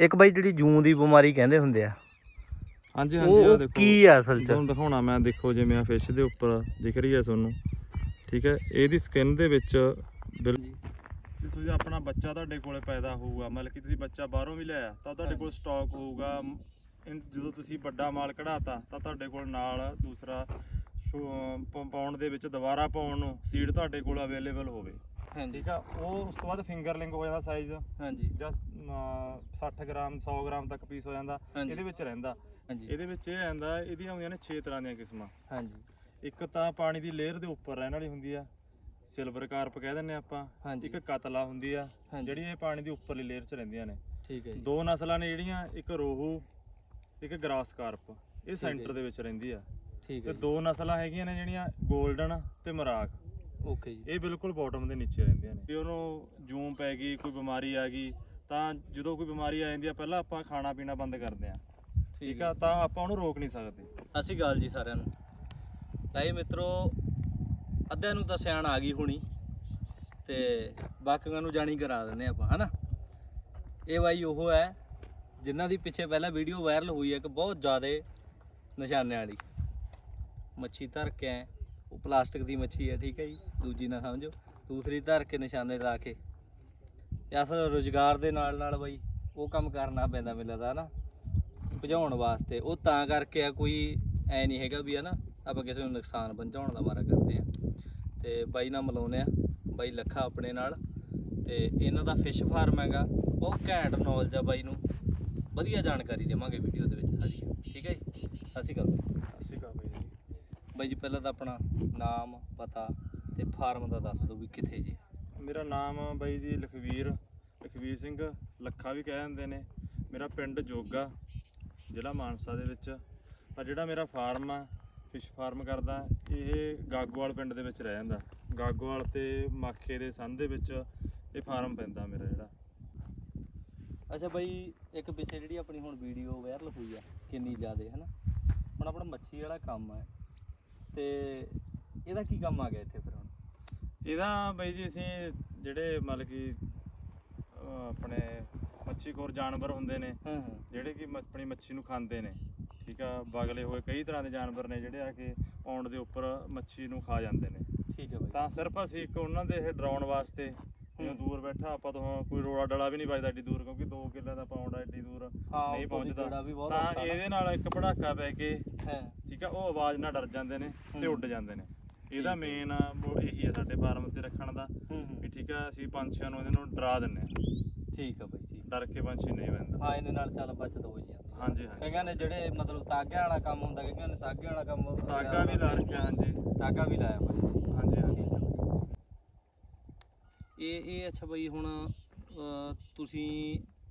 ਇੱਕ ਬਾਈ ਜਿਹੜੀ ਜੂੰ ਦੀ ਬਿਮਾਰੀ ਕਹਿੰਦੇ ਹੁੰਦੇ ਆ। ਹਾਂਜੀ ਉਹ ਹਾਂਜੀ ਆ ਉਹ ਦੇਖੋ। ਕੀ ਆ ਅਸਲ 'ਚ? ਤੁਹਾਨੂੰ ਦਿਖਾਉਣਾ ਮੈਂ ਦੇਖੋ ਜਿਵੇਂ ਆ ਫਿਸ਼ ਦੇ ਉੱਪਰ ਦਿਖ ਰਹੀ ਹੈ ਤੁਹਾਨੂੰ। ਠੀਕ ਹੈ ਇਹਦੀ ਸਕਿਨ ਦੇ ਵਿੱਚ ਬਿਲ ਆਪਣਾ ਬੱਚਾ ਤੁਹਾਡੇ ਕੋਲੇ ਪੈਦਾ ਹੋਊਗਾ। ਮਤਲਬ ਕਿ ਤੁਸੀਂ ਬੱਚਾ ਬਾਹਰੋਂ ਵੀ ਲਿਆਇਆ ਤਾਂ ਤੁਹਾਡੇ ਕੋਲ ਸਟਾਕ ਹੋਊਗਾ। ਮ- ਇਨ- ਜਦੋਂ ਤੁਸੀਂ ਵੱਡਾ ਮਾਲ ਕਢਾਤਾ ਤਾਂ ਤੁਹਾਡੇ ਕੋਲ ਨਾਲ ਦੂਸਰਾ ਪਾਉਣ ਦੇ ਵਿੱਚ ਦੁਬਾਰਾ ਪਾਉਣ ਨੂੰ ਸੀਡ ਤੁਹਾਡੇ ਕੋਲ ਅਵੇਲੇਬਲ ਹੋਵੇ। ਹਾਂਜੀ। ਠੀਕ ਆ? ਉਹ ਉਸ ਤੋਂ ਬਾਅਦ ਫਿੰਗਰਲਿੰਗ ਹੋ ਜਾਂਦਾ ਸਾਈਜ਼ ਹਾਂਜੀ। ਜਾਂ ਅਮ, 60 ਗ੍ਰਾਮ 100 ਗ੍ਰਾਮ ਤੱਕ ਪੀਸ ਹੋ ਜਾਂਦਾ। ਹਾਂਜੀ। ਇਹਦੇ ਵਿੱਚ ਰਹਿੰਦਾ। ਹਾਂਜੀ। ਇਹਦੇ ਵਿੱਚ ਇਹ ਆਂਦਾ ਇਹਦੀਆਂ ਹੁੰਦੀਆਂ ਨੇ 6 ਤਰ੍ਹਾਂ ਦੀਆਂ ਕਿਸਮਾਂ। ਹਾਂਜੀ। ਇੱਕ ਤਾਂ ਪਾਣੀ ਦੀ ਲੇਅਰ ਦੇ ਉੱਪਰ ਰਹਿਣ ਵਾਲੀ ਹੁੰਦੀ ਆ। ਸਿਲਵਰ ਕਾਰਪ ਕਹਿ ਦਿੰਨੇ ਆਪਾਂ। ਹਾਂਜੀ। ਇੱਕ ਕਤਲਾ ਹੁੰਦੀ ਆ ਹਾਂਜੀ। ਜਿਹੜੀ ਇਹ ਪਾਣੀ ਦੀ ਉੱਪਰਲੀ ਲੇਅਰ 'ਚ ਰਹਿੰਦੀਆਂ ਨੇ। ਠੀਕ ਹੈ ਜੀ। ਦੋ ਨਸਲਾਂ ਨੇ ਜਿਹੜੀਆਂ ਇੱਕ ਰੋਹੂ ਇੱਕ ਗ੍ਰਾਸ ਕਾਰਪ ਇਹ ਹੈ ਸੈਂਟਰ ਜੀ। ਦੇ ਵਿੱਚ ਰਹਿੰਦੀ ਆ। ਠੀਕ ਤੇ ਹੈ ਜੀ। ਦੋ ਨਸਲਾਂ ਹੈਗੀਆਂ ਨੇ ਜਿਹੜੀਆਂ 골ਡਨ ਤੇ ਮਰਾਕ ਓਕੇ ਜੀ। ਇਹ ਬਿਲਕੁਲ ਬਾਟਮ ਦੇ ਨੀਚੇ ਰਹਿੰਦੀਆਂ ਨੇ। ਵੀ ਉਹਨੂੰ ਜੂਮ ਪੈ ਗਈ ਕੋਈ ਬਿਮਾਰੀ ਆ ਗਈ ਤਾਂ ਜਦੋਂ ਕੋਈ ਬਿਮਾਰੀ ਆ ਜਾਂਦੀ ਆ ਪਹਿਲਾਂ ਆਪਾਂ ਖਾਣਾ ਪੀਣਾ ਬੰਦ ਕਰਦੇ ਆ। ਠੀਕ ਆ ਤਾਂ ਆਪਾਂ ਉਹਨੂੰ ਰੋਕ ਨਹੀਂ ਸਕਦੇ। ਅਸੀਂ ਗੱਲ ਜੀ ਸਾਰਿਆਂ ਨੂੰ। ਭਾਈ ਮਿੱਤਰੋ ਅੱਧਿਆਂ ਨੂੰ ਤਾਂ ਸਿਆਣ ਆ ਗਈ ਹੋਣੀ ਤੇ ਬਾਕੀਆਂ ਨੂੰ ਜਾਣੀ ਕਰਾ ਦਿੰਦੇ ਆਪਾਂ ਹਨਾ? ਇਹ ਬਾਈ ਉਹ ਹੈ ਜਿਨ੍ਹਾਂ ਦੀ ਪਿੱਛੇ ਪਹਿਲਾਂ ਵੀਡੀਓ ਵਾਇਰਲ ਹੋਈ ਹੈ ਕਿ ਬਹੁਤ ਜ਼ਿਆਦਾ ਨਿਸ਼ਾਨਿਆਂ ਵਾਲੀ। ਮੱਛੀ ਧਰ ਕੇ। ਉਹ ਪਲਾਸਟਿਕ ਦੀ ਮੱਛੀ ਹੈ, ਠੀਕ ਹੈ ਜੀ, ਦੂਜੀ ਨਾ ਸਮਝੋ। ਦੂਸਰੀ ਧਰ ਕੇ ਨਿਸ਼ਾਨੇ ਲਾ ਕੇ। ਤੇ ਅਸਲ ਰੋਜ਼ਗਾਰ ਦੇ ਨਾਲ ਨਾਲ ਬਾਈ ਉਹ ਕੰਮ ਕਰਨਾ ਪੈਂਦਾ ਮੈਨੂੰ ਲੱਗਦਾ ਨਾ ਭਜਾਉਣ ਵਾਸਤੇ। ਉਹ ਤਾਂ ਕਰਕੇ ਆ ਕੋਈ ਐ ਨਹੀਂ ਹੈਗਾ ਵੀ ਹੈ ਨਾ ਆਪਾਂ ਕਿਸੇ ਨੂੰ ਨੁਕਸਾਨ ਪਹੁੰਚਾਉਣ ਦਾ ਮਾਰਾ ਕਰਦੇ ਆ ਤੇ ਬਾਈ ਨਾਲ ਮਿਲਾਉਂਦੇ ਆ ਬਾਈ ਲੱਖਾ ਆਪਣੇ ਨਾਲ। ਤੇ ਇਹਨਾਂ ਦਾ ਫਿਸ਼ ਫਾਰਮ ਹੈਗਾ, ਬਹੁਤ ਘੈਂਟ ਨੌਲੇਜ ਆ ਬਾਈ ਨੂੰ। ਵਧੀਆ ਜਾਣਕਾਰੀ ਦੇਵਾਂਗੇ ਵੀਡੀਓ ਦੇ ਵਿੱਚ ਸਾਰੀ। ਠੀਕ ਹੈ ਜੀ ਅਸੀਂ ਗੱਲ ਅਸੀਂ ਕਾ ਬਈ ਜੀ। ਬਾਈ ਜੀ ਪਹਿਲਾਂ ਤਾਂ ਆਪਣਾ ਨਾਮ ਪਤਾ ਤੇ ਫਾਰਮ ਦਾ ਦੱਸ ਦਿਓ ਵੀ ਕਿੱਥੇ ਜੀ। ਮੇਰਾ ਨਾਮ ਆ ਬਾਈ ਜੀ ਲਖਵੀਰ ਲਖਵੀਰ ਸਿੰਘ ਲੱਖਾ ਵੀ ਕਹਿ ਦਿੰਦੇ ਨੇ। ਮੇਰਾ ਪਿੰਡ ਜੋਗਾ ਜ਼ਿਲ੍ਹਾ ਮਾਨਸਾ ਦੇ ਵਿੱਚ। ਪਰ ਜਿਹੜਾ ਮੇਰਾ ਫਾਰਮ ਆ ਫਿਸ਼ ਫਾਰਮ ਕਰਦਾ ਇਹ ਗਾਗੋਵਾਲ ਪਿੰਡ ਦੇ ਵਿੱਚ ਰਹਿ ਜਾਂਦਾ। ਗਾਗੋਵਾਲ ਤੇ ਮਾਖੇ ਦੇ ਸੰਧ ਦੇ ਵਿੱਚ ਇਹ ਫਾਰਮ ਪੈਂਦਾ ਮੇਰਾ ਜਿਹੜਾ। ਅੱਛਾ ਬਾਈ ਇੱਕ ਪਿੱਛੇ ਜਿਹੜੀ ਆਪਣੀ ਹੁਣ ਵੀਡੀਓ ਵਾਇਰਲ ਹੋਈ ਆ ਕਿੰਨੀ ਜ਼ਿਆਦੇ ਹਨਾ? ਹੁਣ ਆਪਣਾ ਮੱਛੀ ਵਾਲਾ ਕੰਮ ਹੈ ਤੇ ਇਹਦਾ ਕੀ ਕੰਮ ਆ ਗਿਆ ਇੱਥੇ ਫਿਰ ਹੁਣ? ਇਹਦਾ ਬਾਈ ਜੀ ਅਸੀਂ ਜਿਹੜੇ ਮਤਲਬ ਕਿ ਅਹ ਆਪਣੇ ਮੱਛੀਖੋਰ ਜਾਨਵਰ ਹੁੰਦੇ ਨੇ ਹਾਂ ਹਾਂ। ਜਿਹੜੇ ਕਿ ਮ- ਆਪਣੀ ਮੱਛੀ ਨੂੰ ਖਾਂਦੇ ਨੇ ਠੀਕ ਆ? ਬਗਲੇ ਹੋਏ ਕਈ ਤਰ੍ਹਾਂ ਦੇ ਜਾਨਵਰ ਨੇ ਜਿਹੜੇ ਆ ਕਿ ਪੌਂਡ ਦੇ ਉੱਪਰ ਮੱਛੀ ਨੂੰ ਖਾ ਜਾਂਦੇ ਨੇ। ਠੀਕ ਹੈ ਬਾਈ। ਤਾਂ ਸਿਰਫ ਅਸੀਂ ਇੱਕ ਉਹਨਾਂ ਦੇ ਇਹ ਡਰਾਉਣ ਵਾਸਤੇ ਜਿਵੇਂ। ਦੂਰ ਬੈਠਾ ਆਪਾਂ ਤੋਂ ਕੋਈ ਰੋੜਾ ਡਲਾ ਵੀ ਨਹੀਂ ਵੱਜਦਾ ਏਡੀ ਦੂਰ ਕਿਉਂਕਿ 2 ਕਿੱਲੇ ਦਾ ਪੌਂਡ ਆ ਏਡੀ ਦੂਰ ਹਾਂ, ਨਹੀਂ ਪਹੁੰਚਦਾ। ਤਾਂ। ਇਹਦੇ ਨਾਲ ਇੱਕ ਪੜਾਕਾ ਪੈ ਕੇ ਹੈ। ਠੀਕ ਆ ਉਹ ਆਵਾਜ਼ ਨਾਲ ਡਰ ਜਾਂਦੇ ਨੇ ਤੇ ਹੂੰ। ਉੱਡ ਜਾਂਦੇ ਨੇ। ਇਹਦਾ ਹੈ। ਮੇਨ ਇਹੀ ਆ ਸਾਡੇ ਫਾਰਮ ਤੇ ਰੱਖਣ ਦਾ ਹੂੰ ਵੀ ਹੂੰ ਠੀਕ ਆ ਅਸੀਂ ਪੰਛੀਆਂ ਨੂੰ ਇਹਨਾਂ ਨੂੰ ਡਰਾ ਦਿੰਨੇ ਆ। ਠੀਕ ਹੈ ਬਾਈ ਠੀਕ ਡਰ ਕੇ ਪੰਛੀ ਨਹੀਂ ਬੰਦਾ ਹਾਂ ਇਹਦੇ ਨਾਲ ਚੱਲ ਬਚਤ ਹੋ ਜਾਂਦੀ ਹਾਂਜੀ ਹਾਂਜੀ। ਕਈਆਂ ਨੇ ਜਿਹੜੇ ਮਤਲਬ ਤਾਗੇ ਵਾਲਾ ਕੰਮ ਹੁੰਦਾ ਕਈਆਂ ਨੇ ਤਾਗੇ ਵਾਲਾ ਕੰਮ ਤਾਗਾ ਵੀ ਲਾ ਰੱਖਿਆ ਹਾਂਜੀ। ਤਾਗਾ ਵੀ ਲਾਇਆ ਬਾਈ। ਹਾਂਜੀ ਹਾਂਜੀ। ਹੈ। ਇਹ ਇਹ ਅੱਛਾ ਬਾਈ ਹੁਣ ਤੁਸੀਂ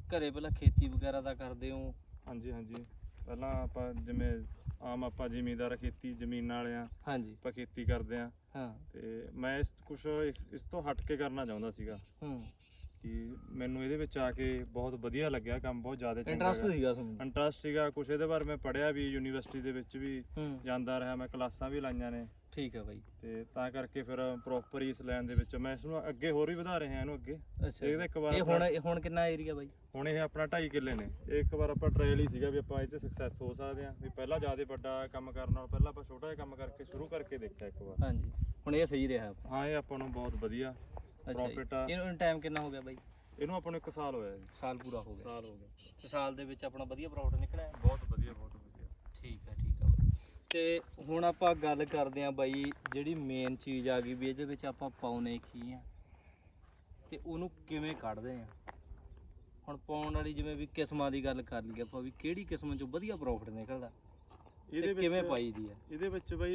ਘਰੇ ਪਹਿਲਾਂ ਖੇਤੀ ਵਗੈਰਾ ਦਾ ਕਰਦੇ ਹੋ? ਹਾਂਜੀ ਹਾਂਜੀ। ਪਹਿਲਾਂ ਆਪਾਂ ਜਿਵੇਂ ਆਮ ਆਪਾਂ ਜ਼ਿਮੀਂਦਾਰ ਖੇਤੀ ਜ਼ਮੀਨਾਂ ਵਾਲੇ ਆ ਹਾਂਜੀ। ਆਪਾਂ ਖੇਤੀ ਕਰਦੇ ਆ ਹਾਂ। ਤੇ ਮੈਂ ਇਸ ਕੁਝ ਇਸ ਤੋਂ ਹਟ ਕੇ ਕਰਨਾ ਚਾਹੁੰਦਾ ਸੀਗਾ। ਹੂੰ। ਕਿ ਮੈਨੂੰ ਇਹਦੇ ਵਿੱਚ ਆ ਕੇ ਬਹੁਤ ਵਧੀਆ ਲੱਗਿਆ ਕੰਮ ਬਹੁਤ ਜ਼ਿਆਦਾ ਚੰਗਾ ਇੰਟਰਸਟ ਸੀਗਾ ਤੁਹਾਨੂੰ? ਇੰਟਰਸਟ ਸੀਗਾ ਕੁਝ ਇਹਦੇ ਬਾਰੇ ਮੈਂ ਪੜਿਆ ਵੀ ਯੂਨੀਵਰਸਿਟੀ ਦੇ ਵਿੱਚ ਵੀ ਹੂੰ। ਜਾਂਦਾ ਰਿਹਾ ਮੈਂ ਕਲਾਸਾਂ ਵੀ ਲਾਈਆਂ ਨੇ। ਠੀਕ ਹੈ ਬਾਈ। ਤੇ ਤਾਂ ਕਰਕੇ ਫਿਰ ਪ੍ਰੋਪਰ ਇਸ ਲਾਈਨ ਦੇ ਵਿੱਚ ਮੈਂ ਇਸ ਨੂੰ ਅੱਗੇ ਹੋਰ ਵੀ ਵਧਾ ਰਿਹਾ ਇਹਨੂੰ ਅੱਗੇ। ਅੱਛਾ। ਇਹਦਾ ਇੱਕ ਵਾਰ ਇਹ ਹੁਣ ਇਹ ਹੁਣ ਕਿੰਨਾ ਏਰੀਆ ਬਾਈ? ਹੁਣ ਇਹ ਆਪਣਾ 2.5 ਕਿੱਲੇ ਨੇ। ਇਹ ਇੱਕ ਵਾਰ ਆਪਾਂ ਟ੍ਰਾਇਲ ਹੀ ਸੀਗਾ ਵੀ ਆਪਾਂ ਇਹ 'ਚ ਸਕਸੈਸ ਹੋ ਸਕਦੇ ਆ ਵੀ ਪਹਿਲਾਂ ਜ਼ਿਆਦਾ ਵੱਡਾ ਕੰਮ ਕਰਨ ਨਾਲ ਪਹਿਲਾਂ ਆਪਾਂ ਛੋਟਾ ਜਿਹਾ ਕੰਮ ਕਰਕੇ ਸ਼ੁਰੂ ਕਰਕੇ ਦੇਖਿਆ ਇੱਕ ਵਾਰ। ਹਾਂਜੀ। ਹੁਣ ਇਹ ਸਹੀ ਰਿਹਾ। ਹਾਂ ਇਹ ਆਪਾਂ ਨੂੰ ਬਹੁਤ ਵਧੀਆ। Profit ਆ। ਇਹਨੂੰ ਟਾਈਮ ਕਿੰਨਾ ਹੋ ਗਿਆ ਬਾਈ? ਇਹਨੂੰ ਆਪਾਂ ਨੂੰ 1 ਸਾਲ ਹੋਇਆ ਜੀ। ਸਾਲ ਪੂਰਾ ਹੋ ਗਿਆ। ਸਾਲ ਹੋ ਗਿਆ। ਤੇ ਸਾਲ ਦੇ ਵਿੱਚ ਆਪਣਾ ਵਧੀਆ ਪ੍ਰੋਫਿਟ ਨਿਕਲਿਆ? ਬਹੁਤ ਵਧੀਆ ਬਹੁਤ ਵਧੀਆ। ਠੀਕ ਹੈ ਠੀਕ ਹੈ ਤੇ ਹੁਣ ਆਪਾਂ ਗੱਲ ਕਰਦੇ ਆਂ ਬਾਈ ਜਿਹੜੀ ਮੇਨ ਚੀਜ਼ ਆ ਗਈ ਵੀ ਇਹਦੇ ਵਿੱਚ ਆਪਾਂ ਪਾਉਨੇ ਕੀ ਆ? ਤੇ ਉਹਨੂੰ ਕਿਵੇਂ ਕੱਢਦੇ ਆ? ਹੁਣ ਪਾਉਣ ਵਾਲੀ ਜਿਵੇਂ ਵੀ ਕਿਸਮਾਂ ਦੀ ਗੱਲ ਕਰ ਲਈਏ ਆਪਾਂ ਵੀ ਕਿਹੜੀ ਕਿਸਮ ਚੋਂ ਵਧੀਆ ਪ੍ਰੋਫਿਟ ਨਿਕਲਦਾ? ਤੇ ਕਿਵੇਂ ਪਾਈ ਦੀ ਆ ਇਹਦੇ ਵਿੱਚ ਬਈ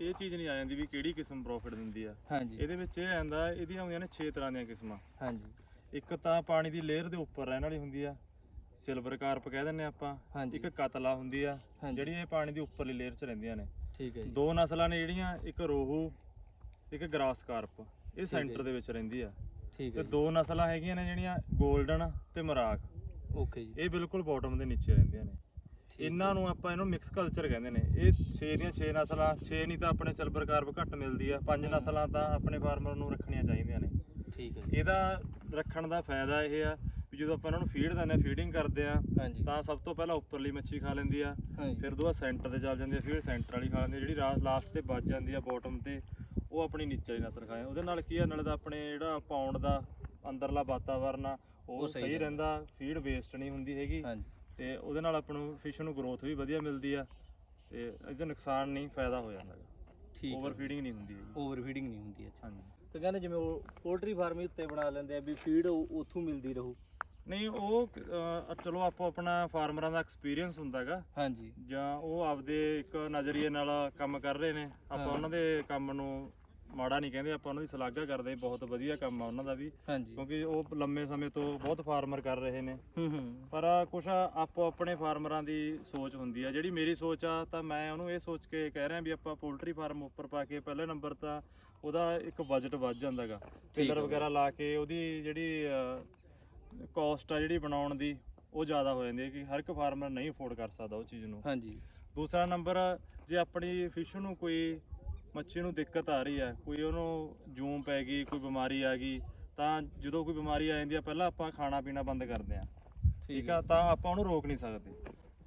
ਇਹ ਚੀਜ਼ ਨਹੀਂ ਆ ਜਾਂਦੀ ਵੀ ਕਿਹੜੀ ਕਿਸਮ ਪ੍ਰੋਫਿਟ ਦਿੰਦੀ ਆ। ਹਾਂਜੀ। ਇਹਦੇ ਵਿੱਚ ਇਹ ਆਂਦਾ ਇਹਦੀਆਂ ਹੁੰਦੀਆਂ ਨੇ 6 ਤਰ੍ਹਾਂ ਦੀਆਂ ਕਿਸਮਾਂ। ਹਾਂਜੀ। ਇੱਕ ਤਾਂ ਪਾਣੀ ਦੀ ਲੇਅਰ ਦੇ ਉੱਪਰ ਰਹਿਣ ਵਾਲੀ ਹੁੰਦੀ ਆ ਸਿਲਵਰ ਕਾਰਪ ਕਹਿ ਦਿੰਨੇ ਆਪਾਂ। ਹਾਂਜੀ। ਇੱਕ ਕਤਲਾ ਹੁੰਦੀ ਆ ਹਾਂਜੀ। ਜਿਹੜੀ ਇਹ ਪਾਣੀ ਦੀ ਉੱਪਰਲੀ ਲੇਅਰ 'ਚ ਰਹਿੰਦੀਆਂ ਨੇ। ਠੀਕ ਹੈ ਜੀ। ਦੋ ਨਸਲਾਂ ਨੇ ਜਿਹੜੀਆਂ ਇੱਕ ਰੋਹੂ ਇੱਕ ਗ੍ਰਾਸ ਕਾਰਪ ਇਹ ਹੈ ਸੈਂਟਰ ਜੀ। ਦੇ ਵਿੱਚ ਰਹਿੰਦੀ ਆ। ਠੀਕ ਤੇ ਹੈ ਦੋ ਨਸਲਾਂ ਹੈਗੀਆਂ ਨੇ ਜਿਹੜੀਆਂ 골ਡਨ ਤੇ ਮਰਾਕ ਓਕੇ ਜੀ। ਇਹ ਬਿਲਕੁਲ ਬਾਟਮ ਦੇ ਨੀਚੇ ਰਹਿੰਦੀਆਂ ਨੇ। ਇਹਨਾਂ ਨੂੰ ਆਪਾਂ ਇਹਨੂੰ ਮਿਕਸ ਕਲਚਰ ਕਹਿੰਦੇ ਨੇ। ਇਹ 6 ਦੀਆਂ 6 ਨਸਲਾਂ 6 ਨਹੀਂ ਤਾਂ ਆਪਣੇ ਸਿਲਵਰ ਕਾਰਪ ਘੱਟ ਮਿਲਦੀ ਆ। ਪੰਜ। ਨਸਲਾਂ ਤਾਂ ਆਪਣੇ ਫਾਰਮਰ ਨੂੰ ਰੱਖਣੀਆਂ ਚਾਹੀਦੀਆਂ ਨੇ। ਠੀਕ ਹੈ ਇਹਦਾ ਰੱਖਣ ਦਾ ਫਾਇਦਾ ਇਹ ਆ ਵੀ ਜਦੋਂ ਆਪਾਂ ਇਹਨਾਂ ਨੂੰ ਫੀਡ ਦਿੰਦੇ ਆ ਫੀਡਿੰਗ ਕਰਦੇ ਆ ਤਾਂ ਸਭ ਤੋਂ ਪਹਿਲਾਂ ਉੱਪਰਲੀ ਮੱਛੀ ਖਾ ਲੈਂਦੀ ਆ। ਫਿਰ ਦੁਆ ਸੈਂਟਰ ਤੇ ਚੱਲ ਜਾਂਦੀ ਆ ਫਿਰ ਸੈਂਟਰ ਵਾਲੀ ਖਾ ਲੈਂਦੀ ਆ। ਜਿਹੜੀ ਲਾਸਟ ਤੇ ਬਚ ਜਾਂਦੀ ਆ ਬਾਟਮ ਤੇ ਉਹ ਆਪਣੀ ਨੀਚੇ ਵਾਲੀ ਨਸਲ ਖਾਏ ਉਹਦੇ ਨਾਲ ਕੀ ਆ ਨਾਲੇ ਤਾਂ ਆਪਣੇ ਜਿਹੜਾ ਪਾਉਂਡ ਦਾ ਅੰਦਰਲਾ ਵਾਤਾਵਰਨ ਆ ਉਹ ਸਹੀ ਰਹਿੰਦਾ। ਰਹਿੰਦਾ ਫੀਡ ਵੇਸਟ ਨਹੀਂ ਹੁੰਦੀ ਹੈਗੀ। ਹਾਂਜੀ। ਤੇ ਉਹਦੇ ਨਾਲ ਆਪਾਂ ਨੂੰ ਫਿਸ਼ ਨੂੰ ਗਰੋਥ ਵੀ ਵਧੀਆ ਮਿਲਦੀ ਆ ਤੇ ਇਹਦਾ ਨੁਕਸਾਨ ਨਹੀਂ ਫਾਇਦਾ ਹੋ ਜਾਂਦਾ ਠੀਕ ਓਵਰ ਫੀਡਿੰਗ ਨਹੀਂ ਹੁੰਦੀ ਹੈਗੀ। ਓਵਰ ਫੀਡਿੰਗ ਨਹੀਂ ਹੁੰਦੀ ਅੱਛਾ। ਹਾਂਜੀ। ਤੇ ਕਹਿੰਦੇ ਜਿਵੇਂ ਉਹ ਪੋਲਟਰੀ ਫਾਰਮ ਉੱਤੇ ਬਣਾ ਲੈਂਦੇ ਆ ਵੀ ਫੀਡ ਉੱਥੋਂ ਮਿਲਦੀ ਰਹੂ। ਨਹੀਂ ਉਹ ਅਹ, ਚਲੋ ਆਪੋ ਆਪਣਾ ਫਾਰਮਰਾਂ ਦਾ ਐਕਸਪੀਰੀਅੰਸ ਹੁੰਦਾਗਾ ਹਾਂਜੀ। ਜਾਂ ਉਹ ਆਪਦੇ ਇੱਕ ਨਜ਼ਰੀਏ ਨਾਲ ਕੰਮ ਕਰ ਰਹੇ ਨੇ। ਆਪਾਂ ਹਾਂ। ਉਹਨਾਂ ਦੇ ਕੰਮ ਨੂੰ ਮਾੜਾ ਨਹੀਂ ਕਹਿੰਦੇ ਆਪਾਂ ਉਹਨਾਂ ਦੀ ਸ਼ਲਾਘਾ ਕਰਦੇ ਹਾਂ ਬਹੁਤ ਵਧੀਆ ਕੰਮ ਆ ਉਹਨਾਂ ਦਾ ਵੀ। ਹਾਂਜੀ। ਕਿਉਂਕਿ ਉਹ ਲੰਮੇ ਸਮੇਂ ਤੋਂ ਬਹੁਤ ਫਾਰਮਰ ਕਰ ਰਹੇ ਨੇ। ਹੂੰ ਹੂੰ। ਪਰ ਕੁਛ ਆਪੋ ਆਪਣੇ ਫਾਰਮਰਾਂ ਦੀ ਸੋਚ ਹੁੰਦੀ ਆ। ਜਿਹੜੀ ਮੇਰੀ ਸੋਚ ਆ ਤਾਂ ਮੈਂ ਉਹਨੂੰ ਇਹ ਸੋਚ ਕੇ ਕਹਿ ਰਿਹਾ ਵੀ ਆਪਾਂ ਪੋਲਟਰੀ ਫਾਰਮ ਉੱਪਰ ਪਾ ਕੇ ਪਹਿਲੇ ਨੰਬਰ ਤਾਂ ਉਹਦਾ ਇੱਕ ਬਜਟ ਵੱਧ ਜਾਂਦਾਗਾ ਟੇਲਰ ਹੈ। ਵਗੈਰਾ ਲਾ ਕੇ ਉਹਦੀ ਜਿਹੜੀ ਕਾਸਟ ਆ ਜਿਹੜੀ ਬਣਾਉਣ ਦੀ ਉਹ ਜ਼ਿਆਦਾ ਹੋ ਜਾਂਦੀ ਹੈ ਕਿ ਹਰ ਇੱਕ ਫਾਰਮਰ ਨਹੀਂ ਅਫੋਰਡ ਕਰ ਸਕਦਾ ਉਹ ਚੀਜ਼ ਨੂੰ। ਹਾਂਜੀ। ਦੂਸਰਾ ਨੰਬਰ ਜੇ ਆਪਣੀ ਫਿਸ਼ ਨੂੰ ਕੋਈ ਮੱਛੀ ਨੂੰ ਦਿੱਕਤ ਆ ਰਹੀ ਹੈ ਕੋਈ ਉਹਨੂੰ ਜੂਮ ਪੈ ਗਈ ਕੋਈ ਬਿਮਾਰੀ ਆ ਗਈ ਤਾਂ ਜਦੋਂ ਕੋਈ ਬਿਮਾਰੀ ਆ ਜਾਂਦੀ ਆ ਪਹਿਲਾਂ ਆਪਾਂ ਖਾਣਾ ਪੀਣਾ ਬੰਦ ਕਰਦੇ ਆ ਠੀਕ ਆ ਤਾਂ ਆਪਾਂ ਉਹਨੂੰ ਰੋਕ ਨਹੀਂ ਸਕਦੇ।